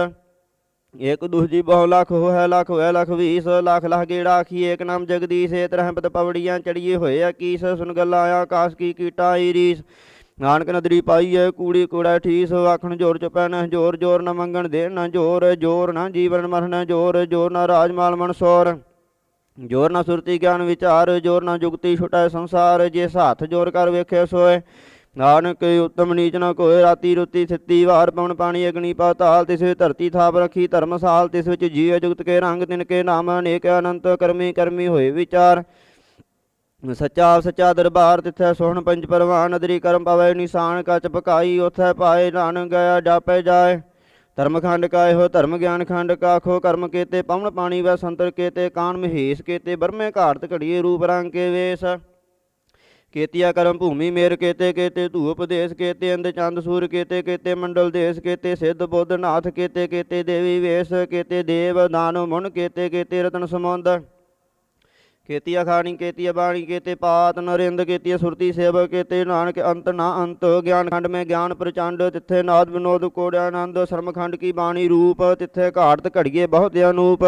ਇਕ ਦੂਜੀ ਬਹੁ ਲਖ ਹੋਇ ਲਖ, ਹੋਇ ਲੱਖ ਵੀਸ, ਲੱਖ ਲੱਖ ਗੇੜਾ ਆਖੀ, ਏਕ ਨਾਮ ਜਗਦੀਸ਼ ਏ ਤਰਹਿ ਪਤ ਪਵੜੀਆਂ ਚੜੀਏ ਹੋਏ ਅਕੀਸ, ਸੁਨ ਗੱਲਾਂ ਆਕਾਸ਼ ਕੀ ਕੀਟਾ ਈ ਨਾਨਕ ਨਦਰੀ ਹੈ ਕੂੜੀ ਕੂੜਾ ਠੀਸ, ਆਖਣ ਜੋਰ ਚੁਪੈ ਨਾ ਜੋਰ ਜੋਰ ਨਾ ਮੰਗਣ ਦੇ ਨਾ ਜੋਰ ਜੋਰ ਨਾ ਜੀਵਨ ਮਰਨ, ਜੋਰ ਜੋਰ ਨਾ ਰਾਜ ਰਾਜਮਾਲ ਮਨਸੋਰ ਜੋਰ ਨਾ ਸੁਰਤੀ ਗਿਆਨ ਵਿਚਾਰ, ਜੋਰ ਨਾ ਜੁਗਤੀ ਛੁਟੈ ਸੰਸਾਰ, ਜੇ ਹੱਥ ਜੋਰ ਕਰ ਵੇਖੇ ਸੋਏ। ਨਾਨਕ ਉਤਮ ਨੀਚ ਨਾ ਕੋਏ ਰਾਤੀ ਰੁਤੀ ਥਿੱਤੀ ਵਾਰ ਪਵਨ ਪਾਣੀ ਅਗਨੀ ਪਾਤਾਲ ਤਿਸ ਧਰਤੀ ਥਾਪ ਰੱਖੀ ਧਰਮਸਾਲ ਤਿਸ ਵਿੱਚ ਜੀਵ ਜੁਗਤ ਕੇ ਰੰਗ ਤਿਨ ਕੇ ਨਾਮ, ਅਨੇਕ ਅਨੰਤ ਕਰਮੀ ਕਰਮੀ ਹੋਏ ਵਿਚਾਰ। ਸੱਚਾ ਸੱਚਾ ਦਰਬਾਰ ਤਿੱਥੈ ਸੋਹਣ ਪੰਜ ਪਰਵਾਨ ਨਦਰੀ ਕਰਮ ਪਵੈ ਨਿਸ਼ਾਨ ਕਚ ਪਕਾਈ ਉਥੈ ਪਾਏ ਨਾਨਕ ਗਿਆ ਜਾਪੈ ਜਾਏ। ਧਰਮ ਖੰਡ ਕਾ ਹੋ ਧਰਮ ਗਿਆਨ ਖੰਡ ਕਾਖੋ, ਕਰਮ ਕੇਤੇ ਪਵਨ ਪਾਣੀ ਵੈ ਸੰਤਰ ਕੀਤੇ, ਕਾਨ ਮਹੇਸ਼ ਕੇਤੇ, ਬਰਮੇ ਘਾਰਤ ਘੜੀਏ, ਰੂਪ ਰੰਗ ਕੇ ਵੇਸ। ਕੀਤਿਆ ਕਰਮ ਭੂਮੀ ਮੇਰ ਕੇਤੇ, ਕੀਤੇ ਧੂ ਉਪਦੇਸ਼ ਕੀਤੇ, ਅੰਧ ਚੰਦ ਸੂਰ ਕੇਤੇ ਕੇਤੇ ਮੰਡਲ ਦੇਸ਼ ਕੇਤੇ, ਸਿੱਧ ਬੁੱਧ ਨਾਥ ਕੇਤੇ, ਕੀਤੇ ਦੇਵੀ ਵੇਸ, ਕੇਤੇ ਦੇਵ ਦਾਨਵ ਮੁਨ ਕੇਤੇ, ਕੀਤੇ ਰਤਨ ਸਮੁੰਦ ਕੀਤੀ ਅਖਾਣੀ ਕੀਤੀ ਬਾਣੀ, ਕੀਤੇ ਪਾਤ, ਨਰਿੰਦ ਕੀਤੀ ਸੁਰਤੀ ਸੇਵ ਕੀਤੇ ਨਾਨਕ ਅੰਤ, ਨਾ ਅੰਤ, ਗਿਆਨ ਖੰਡ ਮੈਂ ਗਿਆਨ ਪ੍ਰਚੰਡ, ਤਿੱਥੇ ਨਾਦ ਵਿਨੋਦ ਕੋੜਿਆ ਆਨੰਦ, ਸ਼ਰਮ ਖੰਡ ਕੀ ਬਾਣੀ ਰੂਪ, ਤਿੱਥੇ ਘਾਟ ਘੜੀਏ ਬਹੁਤ ਅਨੂਪ।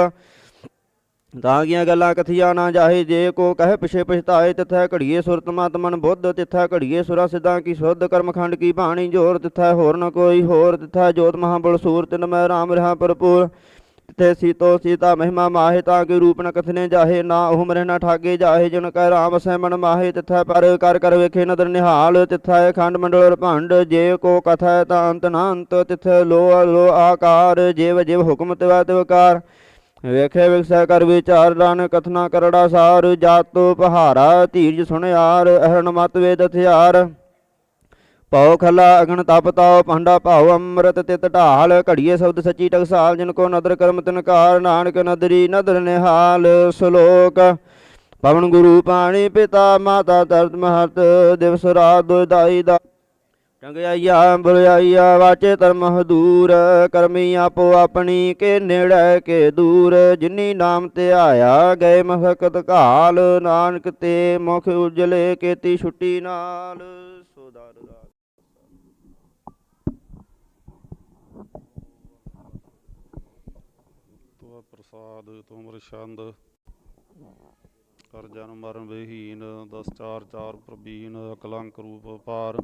ਤਾਂ ਗੀਆਂ ਗੱਲਾਂ ਕਥੀਆਂ ਨਾ ਜਾਹੇ, ਜੇ ਕੋ ਕਹੇ ਪਿਛੇ ਪਛਤਾਏ, ਤਿਥੈ ਘੜੀਏ ਸੁਰਤ ਮਨ ਬੁੱਧ, ਤਿਥੈ ਘੜੀਏ ਸੁਰਾ ਸਿਧਾਂ ਕੀ ਸੁਧ, ਕਰਮ ਖੰਡ ਕੀ ਬਾਣੀ ਜੋਰ, ਤਿਥੈ ਹੋਰ ਨ ਕੋਈ ਹੋਰ, ਤਿਥੈ ਜੋਤ ਮਹਾਬਲ ਸੂਰ, ਤਿਨ ਮੈਂ ਰਾਮ ਰਹਾ ਭਰਪੂਰ। ਤਿੱਥੇ ਸੀਤੋ ਸੀਤਾ ਮਹਿਮਾ ਮਾਹੇ ਤਾਂ ਕਿ ਰੂਪ ਨ ਕਥਨੇ ਜਾਹੇ, ਨਾ ਉਹ ਮਰੇ ਨਾ ਠਾਗੇ ਜਾਹੇ, ਜਨ ਕੈ ਰਾਮ ਸਹਿਮਨ ਮਨ ਮਾਹੇ, ਤਿੱਥੈ ਪਰ ਕਰ ਕਰ ਵੇਖੇ ਨਦਰ ਨਿਹਾਲ, ਤਿੱਥੈ ਖੰਡ ਮੰਡਲ ਭੰਡ, ਜੇ ਕੋ ਕਥੈ ਤਾਂ ਅੰਤ ਨਾ ਅੰਤ, ਤਿੱਥੈ ਲੋ ਲੋ ਆਕਾਰ, ਜੇਵ ਜੀਵ ਹੁਕਮ ਤਿਵ ਤਿਵਕਾਰ ਵੇਖੇ ਵਿਖਸੈ ਕਰ ਵਿਚਾਰ ਦਾਨ ਕਥਨਾ ਕਰੜਾ ਸਾਰ, ਜਾਤੋ ਪਹਾਰਾ, ਧੀਰਜ ਸੁਣਿਆਰ ਅਹਰਨ ਮਤ ਵੇਦ ਹਥਿਆਰ। ਪਉ ਖਲਾ ਅਗਨ ਤਪ ਤਾਉ ਭਾਂਡਾ ਭਾਉ ਅੰਮ੍ਰਿਤ ਤਿਤ ਢਾਲ, ਘੜੀਏ ਸ਼ਬਦ ਸੱਚੀ ਟਕਸਾਲ ਜਿਨ ਕੋ ਨਦਰ ਕਰਮ ਤਿਨਕਾਰ ਨਾਨਕ ਨਦਰੀ ਨਦਰ ਨਿਹਾਲ, ਸ਼ਲੋਕ। ਪਵਨ ਗੁਰੂ ਪਾਣੀ ਪਿਤਾ, ਮਾਤਾ ਦਰਦ ਮਹਤ ਦਿਵਸ ਰਾਤ ਦੁਇਦਾਈ ਦਾ। ਟੰਗਿਆਈਆ ਬੁਲਾਈਆ ਵਾਚੇ ਧਰਮ ਹਦੂਰ, ਕਰਮੀ ਆਪੋ ਆਪਣੀ, ਕੇ ਨੇੜੇ, ਕੇ ਦੂਰ। ਜਿਨੀ ਨਾਮ ਤੇ ਆਇਆ, ਗਏ ਮਹਕਤ ਕਾਲ ਨਾਨਕ ਤੇ ਮੁਖ ਉਜਲੇ, ਕੀਤੀ ਛੁੱਟੀ ਨਾਲ ਸੋਦਾਰ ਦਾ ਤੁਆ ਪ੍ਰਸਾਦ ਤੁਮਰ ਛੰਦ ਕਰ ਜਨਮ ਮਰਨ ਵਿਹੀਨ, ਦਸ ਚਾਰ ਚਾਰ ਪ੍ਰਬੀਨ, ਅਕਲੰਕ ਰੂਪ ਪਾਰ।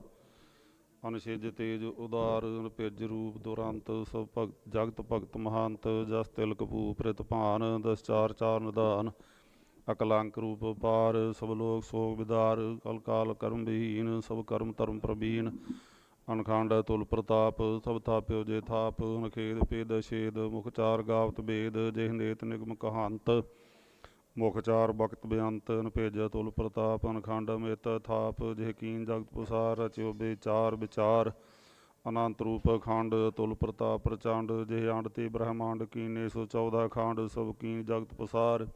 ਅਨਿਸ਼ੇਜ ਤੇਜ ਉਦਾਰ ਭਿਜ ਰੂਪ ਦੁਰੰਤ, ਸਭ ਭਗਤ ਜਗਤ ਭਗਤ ਮਹੰਤ, ਜਸ ਤਿਲਕ ਭੂ ਪ੍ਰਿਤ ਦਸ ਚਾਰ ਚਾਰ ਨਿਧਾਨ, ਅਕਲੰਕ ਰੂਪ ਪਾਰ। ਸਭ ਲੋਕ ਸੋਗ ਵਿਦਾਰ ਕਲ ਕਾਲ ਕਰਮ ਵਿਹੀਨ, ਸਭ ਕਰਮ ਧਰਮ ਪ੍ਰਬੀਨ। ਅਨਖੰਡ, ਤੁਲ ਪ੍ਰਤਾਪ, ਸਭ ਥਾਪਿਓ ਜੇ ਥਾਪ ਨਖੇਦ ਪੇਦ ਛੇਦ, ਮੁਖ ਚਾਰ ਗਾਵਤ ਬੇਦ, ਜਿਹ ਨੇਤ ਨਿਗਮ ਕਹਾੰਤ, ਮੁਖ ਚਾਰ ਬਖਤ ਬੇਅੰਤ ਨਭੇਜ ਤੁਲ ਪ੍ਰਤਾਪ, ਅਨਖੰਡ, ਮਿਤ, ਥਾਪ, ਜਿਹ ਕੀਨ, ਜਗਤ ਪੁਸਾਰ, ਰਚਿਓ ਵਿਚਾਰ ਵਿਚਾਰ, ਅਨੰਤ ਰੂਪ, ਖੰਡ, ਤੁਲ ਪ੍ਰਤਾਪ, ਪ੍ਰਚੰਡ, ਜਿਹ ਅੰਡ ਤੇ ਬ੍ਰਹਮੰਡ, ਕੀਨੇ ਸੋ 14 ਖੰਡ, ਸਭ ਕੀਨ, ਜਗਤ ਪੁਸਾਰ,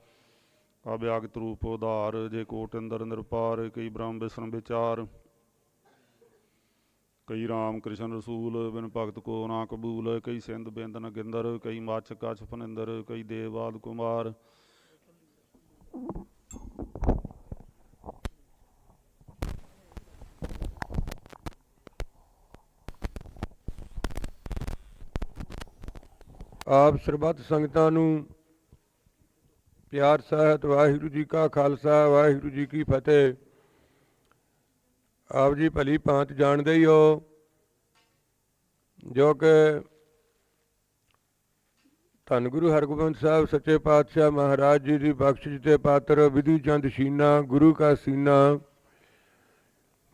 ਅਭਿਆਗਤ ਰੂਪ, ਉਧਾਰ, ਜੇ ਕੋਟ ਅੰਦਰ ਨਿਰਪਾਰ, ਕਈ ਬ੍ਰਹਮ ਵਿਸ਼ਨ ਵਿਚਾਰ ਕਈ ਰਾਮ ਕ੍ਰਿਸ਼ਨ ਰਸੂਲ, ਬਿਨ ਭਗਤ ਕੋ ਨਾ ਕਬੂਲ, ਕਈ ਸਿੰਧ ਬਿੰਦ ਨਗਿੰਦਰ ਕਈ ਮੱਛ ਕਛ ਫਨਿੰਦਰ ਕਈ ਦੇਵਾਦ ਕੁਮਾਰ। ਆਪ ਸਰਬੱਤ ਸੰਗਤਾਂ ਨੂੰ ਪਿਆਰ ਸਹਿਤ ਵਾਹਿਗੁਰੂ ਜੀ ਕਾ ਖਾਲਸਾ, ਵਾਹਿਗੁਰੂ ਜੀ ਕੀ ਫਤਿਹ। ਆਪ ਜੀ ਭਲੀ ਭਾਂਤ ਜਾਣਦੇ ਹੀ ਹੋ, ਜੋ ਕਿ ਧੰਨ ਗੁਰੂ ਹਰਗੋਬਿੰਦ ਸਾਹਿਬ ਸੱਚੇ ਪਾਤਸ਼ਾਹ ਮਹਾਰਾਜ ਜੀ ਦੀ ਬਖਸ਼ਿਸ਼ ਦੇ ਪਾਤਰ ਵਿਧੀ ਚੰਦ ਸ਼ੀਨਾ, ਗੁਰੂ ਕਾ ਸੀਨਾ,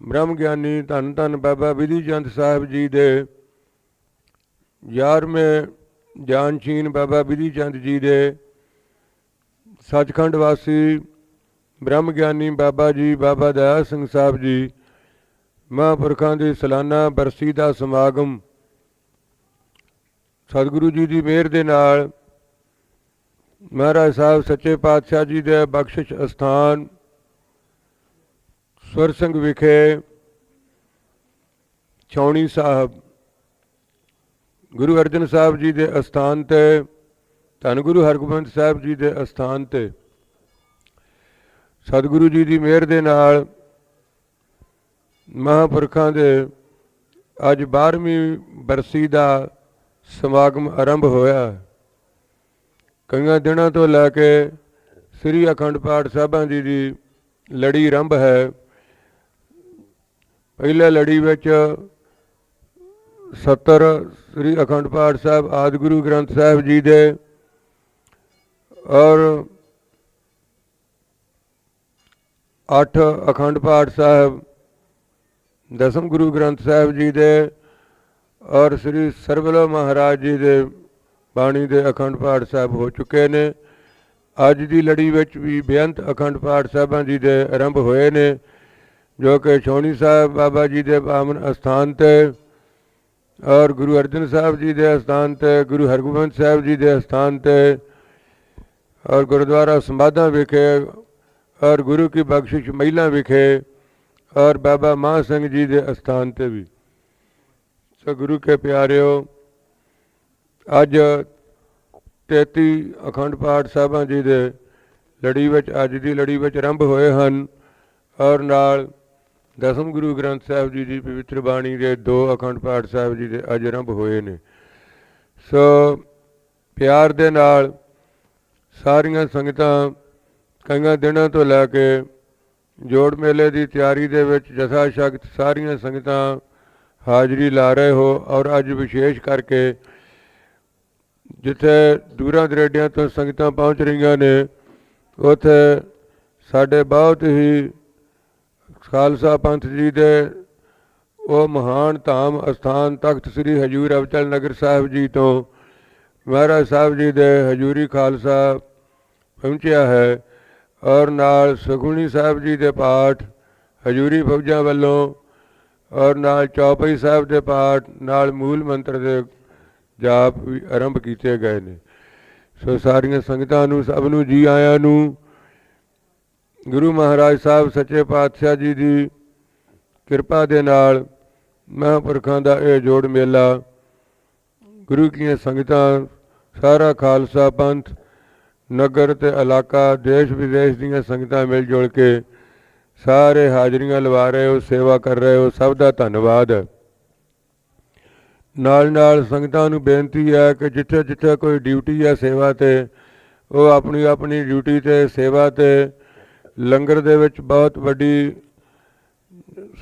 ਬ੍ਰਹਮ ਗਿਆਨੀ ਧੰਨ ਧੰਨ ਬਾਬਾ ਵਿਧੀ ਚੰਦ ਸਾਹਿਬ ਜੀ ਦੇ 11ਵੇਂ ਜਾਨਸ਼ੀਨ ਬਾਬਾ ਵਿਧੀ ਚੰਦ ਜੀ ਦੇ ਸੱਚਖੰਡ ਵਾਸੀ ਬ੍ਰਹਮ ਗਿਆਨੀ ਬਾਬਾ ਜੀ, ਬਾਬਾ ਦਇਆ ਸਿੰਘ ਸਾਹਿਬ ਜੀ ਮਹਾਂਪੁਰਖਾਂ ਦੀ ਸਾਲਾਨਾ ਬਰਸੀ ਦਾ ਸਮਾਗਮ ਸਤਿਗੁਰੂ ਜੀ ਦੀ ਮਿਹਰ ਦੇ ਨਾਲ ਮਹਾਰਾਜ ਸਾਹਿਬ ਸੱਚੇ ਪਾਤਸ਼ਾਹ ਜੀ ਦੇ ਬਖਸ਼ਿਸ਼ ਅਸਥਾਨ ਸੁਰ ਸਿੰਘ ਵਿਖੇ ਛਾਉਣੀ ਸਾਹਿਬ, ਗੁਰੂ ਅਰਜਨ ਸਾਹਿਬ ਜੀ ਦੇ ਅਸਥਾਨ ਤੇ, ਧੰਨ ਗੁਰੂ ਹਰਗੋਬਿੰਦ ਸਾਹਿਬ ਜੀ ਦੇ ਅਸਥਾਨ ਤੇ ਸਤਿਗੁਰੂ ਜੀ ਦੀ ਮਿਹਰ ਦੇ ਨਾਲ ਮਹਾਂਪੁਰਖਾਂ ਦੇ ਅੱਜ 12ਵੀਂ ਬਰਸੀ ਦਾ ਸਮਾਗਮ ਆਰੰਭ ਹੋਇਆ। ਕਈਆਂ ਦਿਨਾਂ ਤੋਂ ਲੈ ਕੇ ਸ੍ਰੀ ਅਖੰਡ ਪਾਠ ਸਾਹਿਬਾਂ ਜੀ ਦੀ ਲੜੀ ਆਰੰਭ ਹੈ। ਪਹਿਲੇ ਲੜੀ ਵਿੱਚ 70 ਸ੍ਰੀ ਅਖੰਡ ਪਾਠ ਸਾਹਿਬ, ਆਦਿ ਗੁਰੂ ਗ੍ਰੰਥ ਸਾਹਿਬ ਜੀ ਦੇ ਔਰ 8 ਅਖੰਡ ਪਾਠ ਸਾਹਿਬ ਦਸਮ ਗੁਰੂ ਗ੍ਰੰਥ ਸਾਹਿਬ ਜੀ ਦੇ ਔਰ ਸ੍ਰੀ ਸਰਬਲੋ ਮਹਾਰਾਜ ਜੀ ਦੇ ਬਾਣੀ ਦੇ ਅਖੰਡ ਪਾਠ ਸਾਹਿਬ ਹੋ ਚੁੱਕੇ ਨੇ। ਅੱਜ ਦੀ ਲੜੀ ਵਿੱਚ ਵੀ ਬੇਅੰਤ ਅਖੰਡ ਪਾਠ ਸਾਹਿਬਾਂ ਜੀ ਦੇ ਆਰੰਭ ਹੋਏ ਨੇ, ਜੋ ਕਿ ਛੋਣੀ ਸਾਹਿਬ ਬਾਬਾ ਜੀ ਦੇ ਪਾਵਨ ਅਸਥਾਨ ਤੇ ਔਰ ਗੁਰੂ ਅਰਜਨ ਸਾਹਿਬ ਜੀ ਦੇ ਅਸਥਾਨ ਤੇ, ਗੁਰੂ ਹਰਗੋਬਿੰਦ ਸਾਹਿਬ ਜੀ ਦੇ ਅਸਥਾਨ ਤੇ ਔਰ ਗੁਰਦੁਆਰਾ ਸੰਬਾਦਾ ਵਿਖੇ ਔਰ ਗੁਰੂ ਕੀ ਬਖਸ਼ਿਸ਼ ਮਹਿਲਾ ਵਿਖੇ ਔਰ ਬਾਬਾ ਮਾਹ ਸਿੰਘ ਜੀ ਦੇ ਅਸਥਾਨ ਤੇ ਵੀ। ਸੋ ਗੁਰੂ ਕੇ ਪਿਆਰਿਓ, ਅੱਜ 33 ਅਖੰਡ ਪਾਠ ਸਾਹਿਬਾਂ ਜੀ ਦੇ ਲੜੀ ਵਿੱਚ, ਅੱਜ ਦੀ ਲੜੀ ਵਿੱਚ ਆਰੰਭ ਹੋਏ ਹਨ ਔਰ ਨਾਲ ਦਸਮ ਗੁਰੂ ਗ੍ਰੰਥ ਸਾਹਿਬ ਜੀ ਦੀ ਪਵਿੱਤਰ ਬਾਣੀ ਦੇ ਦੋ ਅਖੰਡ ਪਾਠ ਸਾਹਿਬ ਜੀ ਦੇ ਅੱਜ ਆਰੰਭ ਹੋਏ ਨੇ। ਸੋ ਪਿਆਰ ਦੇ ਨਾਲ ਸਾਰੀਆਂ ਸੰਗਤਾਂ ਕਈਆਂ ਦਿਨਾਂ ਤੋਂ ਲੈ ਕੇ ਜੋੜ ਮੇਲੇ ਦੀ ਤਿਆਰੀ ਦੇ ਵਿੱਚ ਜਥਾ ਸ਼ਕਤ ਸਾਰੀਆਂ ਸੰਗਤਾਂ ਹਾਜ਼ਰੀ ਲਾ ਰਹੇ ਹੋ ਔਰ ਅੱਜ ਵਿਸ਼ੇਸ਼ ਕਰਕੇ ਜਿੱਥੇ ਦੂਰਾਂ ਦਰੇਡਿਆਂ ਤੋਂ ਸੰਗਤਾਂ ਪਹੁੰਚ ਰਹੀਆਂ ਨੇ, ਉੱਥੇ ਸਾਡੇ ਬਹੁਤ ਹੀ ਖਾਲਸਾ ਪੰਥ ਜੀ ਦੇ ਉਹ ਮਹਾਨ ਧਾਮ ਅਸਥਾਨ ਤਖਤ ਸ੍ਰੀ ਹਜੂਰ ਅਬਚਲ ਨਗਰ ਸਾਹਿਬ ਜੀ ਤੋਂ ਮਹਾਰਾਜ ਸਾਹਿਬ ਜੀ ਦੇ ਹਜੂਰੀ ਖਾਲਸਾ ਪਹੁੰਚਿਆ ਹੈ। ਔਰ ਨਾਲ ਸੁਖਮਨੀ ਸਾਹਿਬ ਜੀ ਦੇ ਪਾਠ ਹਜੂਰੀ ਫੌਜਾਂ ਵੱਲੋਂ, ਔਰ ਨਾਲ ਚੌਪਈ ਸਾਹਿਬ ਦੇ ਪਾਠ, ਨਾਲ ਮੂਲ ਮੰਤਰ ਦੇ ਜਾਪ ਵੀ ਆਰੰਭ ਕੀਤੇ ਗਏ ਨੇ। ਸੋ ਸਾਰੀਆਂ ਸੰਗਤਾਂ ਨੂੰ, ਸਭ ਨੂੰ, ਜੀ ਆਇਆਂ ਨੂੰ, ਗੁਰੂ ਮਹਾਰਾਜ ਸਾਹਿਬ ਸੱਚੇ ਪਾਤਸ਼ਾਹ ਜੀ ਦੀ ਕਿਰਪਾ ਦੇ ਨਾਲ ਮਹਾਂਪੁਰਖਾਂ ਦਾ ਇਹ ਜੋੜ ਮੇਲਾ, ਗੁਰੂ ਕੀਆਂ ਸੰਗਤਾਂ, ਸਾਰਾ ਖਾਲਸਾ ਪੰਥ ਨਗਰ ਤੇ ਇਲਾਕਾ, ਦੇਸ਼ ਵਿਦੇਸ਼ ਦੀਆਂ ਸੰਗਤਾਂ ਮਿਲ ਜੁਲ ਕੇ ਸਾਰੇ ਹਾਜ਼ਰੀਆਂ ਲਵਾ ਰਹੇ ਹੋ, ਸੇਵਾ ਕਰ ਰਹੇ ਹੋ, ਸਭ ਦਾ ਧੰਨਵਾਦ। ਹੈ ਨਾਲ ਨਾਲ ਸੰਗਤਾਂ ਨੂੰ ਬੇਨਤੀ ਹੈ ਕਿ ਜਿੱਥੇ ਜਿੱਥੇ ਕੋਈ ਡਿਊਟੀ ਹੈ ਸੇਵਾ ਤੇ, ਉਹ ਆਪਣੀ ਆਪਣੀ ਡਿਊਟੀ ਤੇ, ਸੇਵਾ ਤੇ ਲੰਗਰ ਦੇ ਵਿੱਚ ਬਹੁਤ ਵੱਡੀ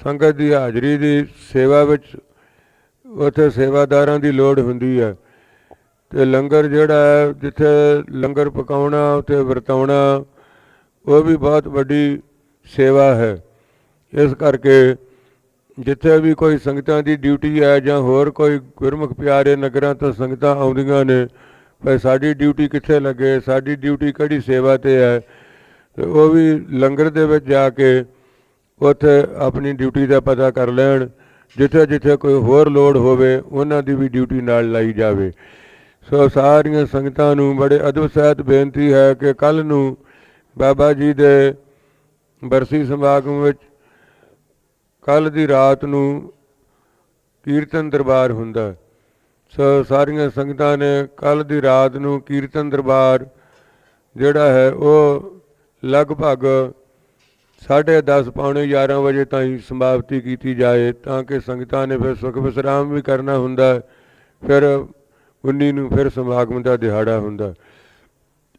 ਸੰਗਤ ਦੀ ਹਾਜ਼ਰੀ ਦੀ ਸੇਵਾ ਵਿੱਚ ਉੱਥੇ ਸੇਵਾਦਾਰਾਂ ਦੀ ਲੋੜ ਹੁੰਦੀ ਹੈ। ਤੇ ਲੰਗਰ ਜਿਹੜਾ ਹੈ, ਜਿੱਥੇ ਲੰਗਰ ਪਕਾਉਣਾ, ਉੱਥੇ ਵਰਤਾਉਣਾ, ਉਹ ਵੀ ਬਹੁਤ ਵੱਡੀ ਸੇਵਾ ਹੈ। ਇਸ ਕਰਕੇ ਜਿੱਥੇ ਵੀ ਕੋਈ ਸੰਗਤਾਂ ਦੀ ਡਿਊਟੀ ਹੈ ਜਾਂ ਹੋਰ ਕੋਈ ਗੁਰਮੁਖ ਪਿਆਰੇ ਨਗਰਾਂ ਤੋਂ ਸੰਗਤਾਂ ਆਉਂਦੀਆਂ ਨੇ, ਭਈ ਸਾਡੀ ਡਿਊਟੀ ਕਿੱਥੇ ਲੱਗੇ, ਸਾਡੀ ਡਿਊਟੀ ਕਿਹੜੀ ਸੇਵਾ ਤੇ ਹੈ, ਤੇ ਉਹ ਵੀ ਲੰਗਰ ਦੇ ਵਿੱਚ ਜਾ ਕੇ ਉੱਥੇ ਆਪਣੀ ਡਿਊਟੀ ਦਾ ਪਤਾ ਕਰ ਲੈਣ ਜਿੱਥੇ ਜਿੱਥੇ ਕੋਈ ਹੋਰ ਲੋੜ ਹੋਵੇ, ਉਹਨਾਂ ਦੀ ਵੀ ਡਿਊਟੀ ਨਾਲ ਲਾਈ ਜਾਵੇ। ਸੋ ਸਾਰੀਆਂ ਸੰਗਤਾਂ ਨੂੰ ਬੜੇ ਅਦਬ ਸਹਿਤ ਬੇਨਤੀ ਹੈ ਕਿ ਕੱਲ ਨੂੰ ਬਾਬਾ ਜੀ ਦੇ ਬਰਸੀ ਸਮਾਗਮ ਵਿੱਚ ਕੱਲ ਦੀ ਰਾਤ ਨੂੰ ਕੀਰਤਨ ਦਰਬਾਰ ਹੁੰਦਾ ਸੋ ਸਾਰੀਆਂ ਸੰਗਤਾਂ ਨੇ ਕੱਲ ਦੀ ਰਾਤ ਨੂੰ ਕੀਰਤਨ ਦਰਬਾਰ ਜਿਹੜਾ ਹੈ ਉਹ ਲਗਭਗ 10:30 ਪੌਣੇ 11 ਵਜੇ ਤਾਈਂ ਸਮਾਪਤੀ ਕੀਤੀ ਜਾਏ ਤਾਂ ਕਿ ਸੰਗਤਾਂ ਨੇ ਫਿਰ ਸੁਖ ਵਿਸਰਾਮ ਵੀ ਕਰਨਾ ਹੁੰਦਾ ਫਿਰ 19 ਨੂੰ ਫਿਰ ਸਮਾਗਮ ਦਾ ਦਿਹਾੜਾ ਹੁੰਦਾ।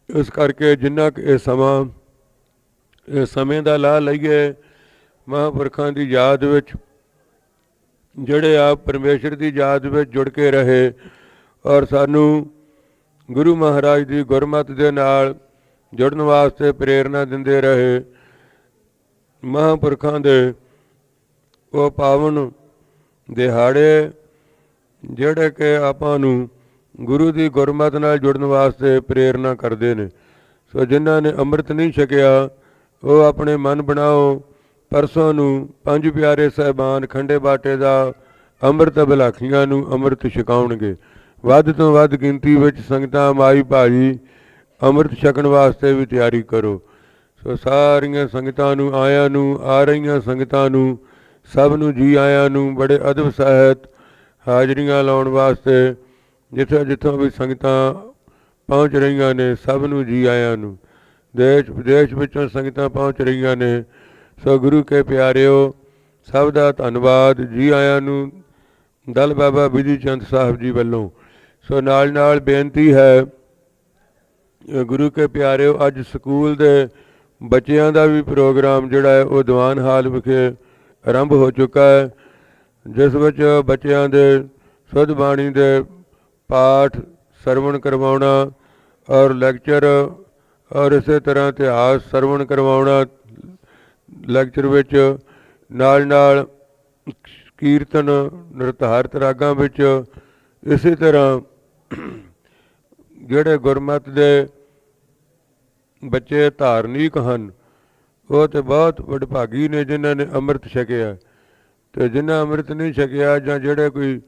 ਇਸ ਕਰਕੇ ਜਿੰਨਾ ਕੁ ਇਹ ਸਮਾਂ, ਇਹ ਸਮੇਂ ਦਾ ਲਾਹ ਲਈਏ, ਮਹਾਂਪੁਰਖਾਂ ਦੀ ਯਾਦ ਵਿੱਚ, ਜਿਹੜੇ ਆਪ ਪਰਮੇਸ਼ਰ ਦੀ ਯਾਦ ਵਿੱਚ ਜੁੜ ਕੇ ਰਹੇ ਔਰ ਸਾਨੂੰ ਗੁਰੂ ਮਹਾਰਾਜ ਦੀ ਗੁਰਮਤ ਦੇ ਨਾਲ ਜੁੜਨ ਵਾਸਤੇ ਪ੍ਰੇਰਣਾ ਦਿੰਦੇ ਰਹੇ, ਮਹਾਂਪੁਰਖਾਂ ਦੇ ਉਹ ਪਾਵਨ ਦਿਹਾੜੇ, ਜਿਹੜੇ ਕਿ ਆਪਾਂ ਨੂੰ ਗੁਰੂ ਦੀ ਗੁਰਮਤ ਨਾਲ ਜੁੜਨ ਵਾਸਤੇ ਪ੍ਰੇਰਣਾ ਕਰਦੇ ਨੇ। ਸੋ ਜਿਨ੍ਹਾਂ ਨੇ ਅੰਮ੍ਰਿਤ ਨਹੀਂ ਛਕਿਆ, ਉਹ ਆਪਣੇ ਮਨ ਬਣਾਓ। ਪਰਸੋਂ ਨੂੰ ਪੰਜ ਪਿਆਰੇ ਸਹਿਬਾਨ ਖੰਡੇ ਬਾਟੇ ਦਾ ਅੰਮ੍ਰਿਤ ਬਲਾਖੀਆਂ ਨੂੰ ਅੰਮ੍ਰਿਤ ਛਕਾਉਣਗੇ। ਵੱਧ ਤੋਂ ਵੱਧ ਗਿਣਤੀ ਵਿੱਚ ਸੰਗਤਾਂ, ਮਾਈ ਭਾਜੀ ਅੰਮ੍ਰਿਤ ਛਕਣ ਵਾਸਤੇ ਵੀ ਤਿਆਰੀ ਕਰੋ। ਸੋ ਸਾਰੀਆਂ ਸੰਗਤਾਂ ਨੂੰ, ਆਇਆਂ ਨੂੰ, ਆ ਰਹੀਆਂ ਸੰਗਤਾਂ ਨੂੰ, ਸਭ ਨੂੰ ਜੀ ਆਇਆਂ ਨੂੰ ਬੜੇ ਅਦਬ ਸਹਿਤ ਹਾਜ਼ਰੀਆਂ ਲਾਉਣ ਵਾਸਤੇ ਜਿੱਥੇ ਜਿੱਥੋਂ ਵੀ ਸੰਗਤਾਂ ਪਹੁੰਚ ਰਹੀਆਂ ਨੇ, ਸਭ ਨੂੰ ਜੀ ਆਇਆਂ ਨੂੰ। ਦੇਸ਼ ਵਿਦੇਸ਼ ਵਿੱਚੋਂ ਸੰਗਤਾਂ ਪਹੁੰਚ ਰਹੀਆਂ ਨੇ। ਸੋ ਗੁਰੂ ਕੇ ਪਿਆਰਿਓ, ਸਭ ਦਾ ਧੰਨਵਾਦ ਜੀ ਆਇਆਂ ਨੂੰ, ਦਲ ਬਾਬਾ ਬਿਧੀ ਚੰਦ ਸਾਹਿਬ ਜੀ ਵੱਲੋਂ। ਸੋ ਨਾਲ ਨਾਲ ਬੇਨਤੀ ਹੈ, ਗੁਰੂ ਕੇ ਪਿਆਰਿਓ, ਅੱਜ ਸਕੂਲ ਦੇ ਬੱਚਿਆਂ ਦਾ ਵੀ ਪ੍ਰੋਗਰਾਮ ਜਿਹੜਾ ਹੈ, ਉਹ ਦੀਵਾਨ ਹਾਲ ਵਿਖੇ ਆਰੰਭ ਹੋ ਚੁੱਕਾ ਹੈ। ਜਿਸ ਵਿੱਚ ਬੱਚਿਆਂ ਦੇ, ਸੁਧ ਬਾਣੀ ਦੇ ਪਾਠ, ਸਰਵਣ ਕਰਵਾਉਣਾ ਔਰ ਲੈਕਚਰ ਔਰ ਇਸੇ ਤਰ੍ਹਾਂ ਇਤਿਹਾਸ ਸਰਵਣ ਕਰਵਾਉਣਾ ਲੈਕਚਰ ਵਿੱਚ ਨਾਲ ਨਾਲ ਕੀਰਤਨ, ਨਿਰਧਾਰਤ ਰਾਗਾਂ ਵਿੱਚ ਇਸੇ ਤਰ੍ਹਾਂ ਜਿਹੜੇ ਗੁਰਮਤ ਦੇ ਬੱਚੇ ਧਾਰਮਿਕ ਹਨ, ਉਹ ਤੇ ਬਹੁਤ ਵਡਭਾਗੀ ਨੇ ਜਿਨ੍ਹਾਂ ਨੇ ਅੰਮ੍ਰਿਤ ਛਕਿਆ। ਤੇ ਜਿਨ੍ਹਾਂ ਅੰਮ੍ਰਿਤ ਨਹੀਂ ਛਕਿਆ ਜਾਂ ਜਿਹੜੇ ਕੋਈ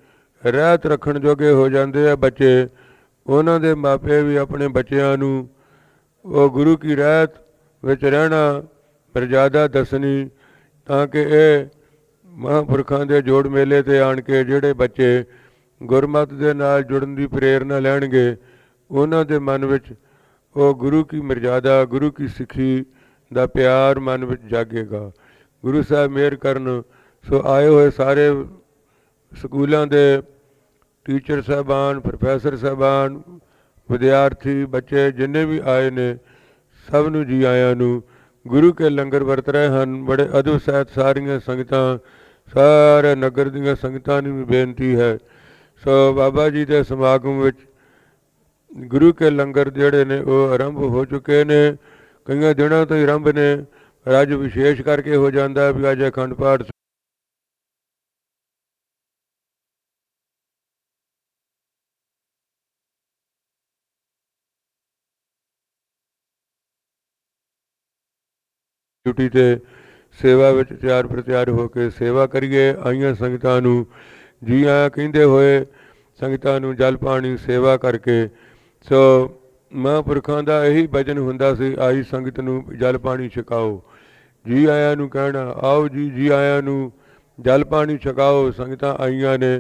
ਰਹਿਤ ਰੱਖਣ ਜੋਗੇ ਹੋ ਜਾਂਦੇ ਆ ਬੱਚੇ। ਉਹਨਾਂ ਦੇ ਮਾਪੇ ਵੀ ਆਪਣੇ ਬੱਚਿਆਂ ਨੂੰ, ਉਹ ਗੁਰੂ ਕੀ ਰਹਿਤ ਵਿੱਚ ਰਹਿਣਾ ਮਰਜ਼ਾਦਾ ਦੱਸਣੀ ਤਾਂ ਕਿ ਇਹ ਮਹਾਂਪੁਰਖਾਂ ਦੇ ਜੋੜ ਮੇਲੇ ਤੇ ਆਣ ਕੇ ਜਿਹੜੇ ਬੱਚੇ ਗੁਰਮਤ ਦੇ ਨਾਲ ਜੁੜਨ ਦੀ ਪ੍ਰੇਰਣਾ ਲੈਣਗੇ, ਉਹਨਾਂ ਦੇ ਮਨ ਵਿੱਚ ਉਹ ਗੁਰੂ ਕੀ ਮਰਜ਼ਾਦਾ, ਗੁਰੂ ਕੀ ਸਿੱਖੀ ਦਾ ਪਿਆਰ ਮਨ ਵਿੱਚ ਜਾਗੇਗਾ। ਗੁਰੂ ਸਾਹਿਬ ਮਿਹਰ ਕਰਨ, ਸੋ ਆਏ ਹੋਏ ਸਾਰੇ ਸਕੂਲਾਂ ਦੇ ਟੀਚਰ ਸਾਹਿਬਾਨ, ਪ੍ਰੋਫੈਸਰ ਸਾਹਿਬਾਨ, ਵਿਦਿਆਰਥੀ, ਬੱਚੇ ਜਿੰਨੇ ਵੀ ਆਏ ਨੇ, ਸਭ ਨੂੰ ਜੀ ਆਇਆਂ ਨੂੰ ਗੁਰੂ ਕੇ ਲੰਗਰ ਵਰਤ ਰਹੇ ਹਨ। ਬੜੇ ਅਦਬ ਸਹਿਤ ਸਾਰੀਆਂ ਸੰਗਤਾਂ, ਸਾਰੇ ਨਗਰ ਦੀਆਂ ਸੰਗਤਾਂ ਨੂੰ ਵੀ ਬੇਨਤੀ ਹੈ। ਸੋ ਬਾਬਾ ਜੀ ਦੇ ਸਮਾਗਮ ਵਿੱਚ ਗੁਰੂ ਕੇ ਲੰਗਰ ਜਿਹੜੇ ਨੇ, ਉਹ ਆਰੰਭ ਹੋ ਚੁੱਕੇ ਨੇ। ਕਈਆਂ ਦਿਨਾਂ ਤੋਂ ਹੀ ਆਰੰਭ ਨੇ। ਅੱਜ ਵਿਸ਼ੇਸ਼ ਕਰਕੇ ਹੋ ਜਾਂਦਾ ਵੀ ਅੱਜ ਅਖੰਡ ਪਾਠ ਡਿਊਟੀ ਤੇ ਸੇਵਾ ਵਿੱਚ ਤਿਆਰ ਪ੍ਰਤਿਆਰ ਹੋ ਕੇ ਸੇਵਾ ਕਰੀਏ, ਆਈਆਂ ਸੰਗਤਾਂ ਨੂੰ ਜੀ ਆਇਆਂ ਕਹਿੰਦੇ ਹੋਏ ਸੰਗਤਾਂ ਨੂੰ ਜਲ ਪਾਣੀ ਸੇਵਾ ਕਰਕੇ। ਸੋ ਮਹਾਂਪੁਰਖਾਂ ਦਾ ਇਹੀ ਭਜਨ ਹੁੰਦਾ ਸੀ, ਆਈ ਸੰਗਤ ਨੂੰ ਜਲ ਪਾਣੀ ਛਕਾਓ। ਜੀ ਆਇਆਂ ਨੂੰ ਕਹਿਣਾ, ਆਓ ਜੀ ਜੀ ਆਇਆਂ ਨੂੰ ਜਲ ਪਾਣੀ ਛਕਾਓ, ਸੰਗਤਾਂ ਆਈਆਂ ਨੇ।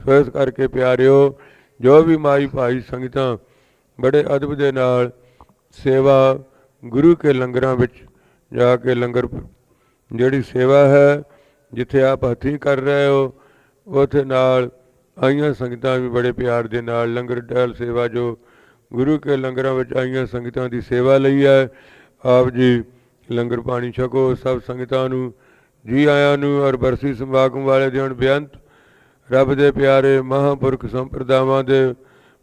ਸੋ ਇਸ ਕਰਕੇ ਪਿਆਰਿਓ, ਜੋ ਵੀ ਮਾਈ ਭਾਈ ਸੰਗਤਾਂ ਬੜੇ ਅਦਬ ਦੇ ਨਾਲ ਸੇਵਾ ਗੁਰੂ ਕੇ ਲੰਗਰਾਂ ਵਿੱਚ ਜਾ ਕੇ ਲੰਗਰ ਜਿਹੜੀ ਸੇਵਾ ਹੈ, ਜਿੱਥੇ ਆਪ ਹੱਥੀਂ ਕਰ ਰਹੇ ਹੋ, ਉਥੇ ਨਾਲ ਆਈਆਂ ਸੰਗਤਾਂ ਵੀ ਬੜੇ ਪਿਆਰ ਦੇ ਨਾਲ ਲੰਗਰ ਡਾਲ ਸੇਵਾ ਜੋ ਗੁਰੂ ਕੇ ਲੰਗਰਾਂ ਵਿੱਚ ਆਈਆਂ ਸੰਗਤਾਂ ਦੀ ਸੇਵਾ ਲਈ ਹੈ, ਆਪ ਜੀ ਲੰਗਰ ਪਾਣੀ ਛਕੋ, ਸਭ ਸੰਗਤਾਂ ਨੂੰ, ਜੀ ਆਇਆਂ ਨੂੰ ਔਰ ਬਰਸੀ ਸਮਾਗਮ ਵਾਲੇ ਦਿਨ ਬੇਅੰਤ ਰੱਬ ਦੇ ਪਿਆਰੇ ਮਹਾਂਪੁਰਖ ਸੰਪਰਦਾਵਾਂ ਦੇ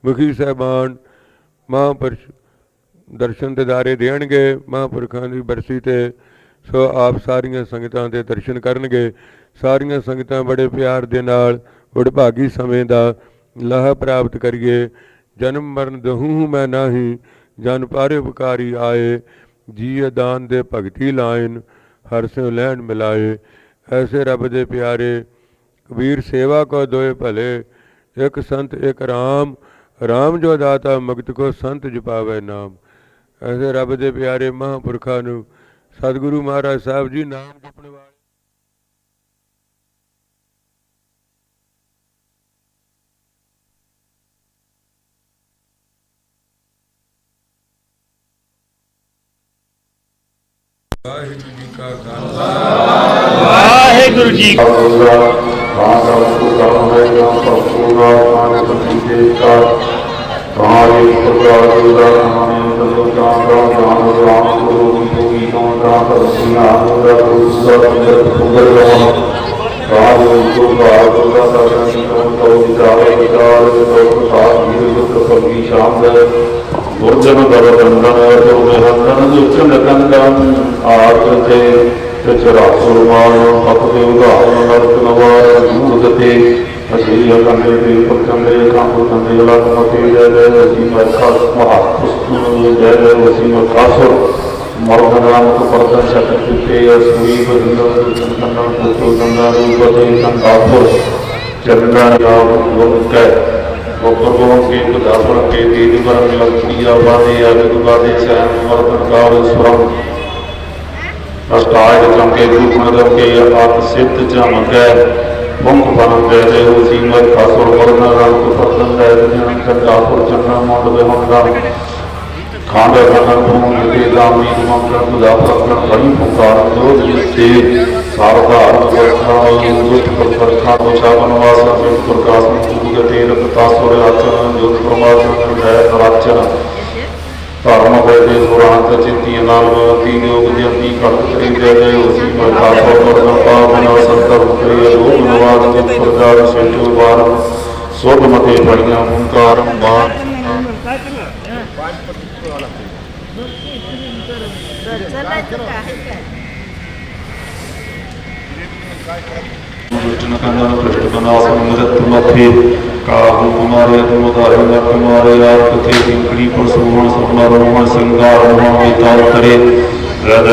ਮੁਖੀ ਸਹਿਬਾਨ, ਮਹਾਂਪੁਰਸ਼ ਦਰਸ਼ਨ ਦਿਦਾਰੇ ਦੇਣਗੇ, ਮਹਾਂਪੁਰਖਾਂ ਦੀ ਬਰਸੀ ਤੇ। ਸੋ ਆਪ ਸਾਰੀਆਂ ਸੰਗਤਾਂ ਦੇ ਦਰਸ਼ਨ ਕਰਨਗੇ। ਸਾਰੀਆਂ ਸੰਗਤਾਂ ਬੜੇ ਪਿਆਰ ਦੇ ਨਾਲ, ਵਡਭਾਗੀ ਸਮੇਂ ਦਾ ਲਾਹ ਪ੍ਰਾਪਤ ਕਰੀਏ। ਜਨਮ ਮਰਨ ਦਹੂ ਮੈਂ ਨਾਹੀ, ਜਨ ਪਾਰੇ ਉਪਕਾਰੀ ਆਏ। ਜੀਅ ਦਾਨ ਦੇ ਭਗਤੀ ਲਾਇਨ, ਹਰ ਸਿਉ ਲੈਣ ਮਿਲਾਏ। ਐਸੇ ਰੱਬ ਦੇ ਪਿਆਰੇ, ਕਬੀਰ ਸੇਵਾ ਕੋ ਦੋਏ ਭਲੇ। ਇੱਕ ਸੰਤ, ਇੱਕ ਰਾਮ। ਰਾਮ ਜੋ ਦਾਤਾ, ਮੁਕਤ ਕੋ ਸੰਤ ਜਪਾਵੇ ਨਾਮ। ਐਸੇ ਰੱਬ ਦੇ ਪਿਆਰੇ ਮਹਾਂਪੁਰਖਾਂ ਨੂੰ ਸਤਿਗੁਰੂ ਮਹਾਰਾਜ ਸਾਹਿਬ ਜੀ ਨਾਮ ਜਪਣ ਵਾਲੇ ਵਾਹਿਗੁਰੂ ਜੀ ਕਾ ਖਾਲਸਾ। ਵਾਹਿਗੁਰੂ ਜੀ ਕੋ ਤੋਂ ਤੋ ਵਿਚਾਰੇ ਵਿਚਾਰ ਤੋ ਸਾਧ ਜੀ ਕੋ ਕਬੀ ਸ਼ਾਮ ਦੇ ਗੁਰਜਨ ਦਰ ਬੰਦਨ ਤੋ ਹੰਦਨ ਦੁਚਨ ਕੰਦਨ ਆਪ ਤੇ ਤੇ ਚਰਾਸੁਰ ਮਾਨ ਪਤ ਦੇ ਉਦਾਹਰਨ ਨਰਕ ਨਵਾਰ ਦੂਰ ਤੇ ਅਸਲੀ ਅਕੰਦੇ ਦੇ ਪਕੰਦੇ ਕਾਂਪੋ ਕੰਦੇ ਲਗ ਮਤੇ ਜੈ ਜੈ ਵਸੀ ਮਰਖਾ ਮਹਾਪੁਸਤਨ ਜੈ ਜੈ ਵਸੀ ਮਰਖਾਸੁਰ ਮਰਦਨਾਮ ਕੋ ਪਰਦਨ ਸ਼ਕਤ ਤੇ ਅਸੂਈ ਬਦਨ ਸੰਤਨ ਪੁੱਤੋ ਗੰਗਾ ਰੂਪ ਤੇ ਸੰਤਾਪੁਰ ਚੰਨਾ ਨਾਮ ਗੁਣ ਕੈ ਗੋਪਰ ਗੋਮ ਕੇ ਗੁਦਾਪਰ ਕੇ ਤੀਜ ਵਰਨ ਲਖੀ ਆਵਾਦੇ ਅਗਦ ਬਾਦੇ ਸਹਿਨ ਮਰਦਨ ਕਾਲ ਸੁਰਮ ਅਸ਼ਟਾਇ ਚੰਕੇ ਰੂਪ ਨਦਰ ਕੇ ਆਪ ਸਿੱਧ ਚਮਕੈ ਮੁਖ ਬਨ ਦੇ ਦੇ ਉਹ ਸੀਮਤ ਕਾਸੁਰ ਵਰਨਾ ਰਾਮ ਕੋ ਪਰਦਨ ਦੇ ਜਨ ਕੰਦਾਪੁਰ ਚੰਨਾ ਮੰਡ ਦੇ ਹੁੰਦਾ ਖਾਂਡ ਰੰਗਨ ਭੂਮ ਨਿਤੇ ਦਾਮੀ ਮੰਤਰ ਖੁਦਾ ਪ੍ਰਗਟ ਬੜੀ ਪੁਕਾਰ ਦੋ ਜਿਤੇ ਸਾਰਧਾਰ ਵਰਖਾ, ਦੁਖ ਪ੍ਰਖਾ ਦੋ ਚਾਵਨ ਵਾਸਾ ਸਿਰ ਪ੍ਰਕਾਸ਼ ਨੂੰ ਗਤੇ ਰਖਤਾ ਸੁਰ ਆਚਰਨ ਜੋਤ ਪ੍ਰਮਾਤਮਾ ਹੈ ਨਰਾਚਨ ਧਰਮ ਹੋਏ ਦੇ ਸੁਰਾਂਤ ਚਿੱਤੀ ਨਾਲ ਤੀ ਯੋਗ ਜੰਤੀ ਕਰਤ ਕਰੀ ਦੇ ਦੇ ਉਸੀ ਪ੍ਰਕਾਰ ਪਰਮਤ ਕਰਤਾ ਬਨਾ ਸੰਤਰ ਕਰੀ ਰੂਪ ਨਵਾਦ ਜਿਤ ਪ੍ਰਕਾਰ ਸੇਤੂ ਵਾਰ ਸੋਧ ਮਤੇ ਬੜੀਆਂ ਓੰਕਾਰ ਬਾਣ ਵਿਸ਼ਨੂੰ ਕੰਨਾਂ ਪ੍ਰਸ਼ਟ ਬਨਾ ਸਮੁਦਤ ਮਥੇ ਕਾਹੂ ਕੁਮਾਰੇ ਤੁਮਧਾਰੇ ਨਾ ਕੁਮਾਰੇ ਆਪ ਕਥੇ ਜਿੰਕੜੀ ਪਰਸੂਣ ਸੁਪਨਾ ਰੋਹਣ ਸਿੰਗਾਰ ਮੋਹਣ ਵਿਤਾਰ ਕਰੇ। ਰਦ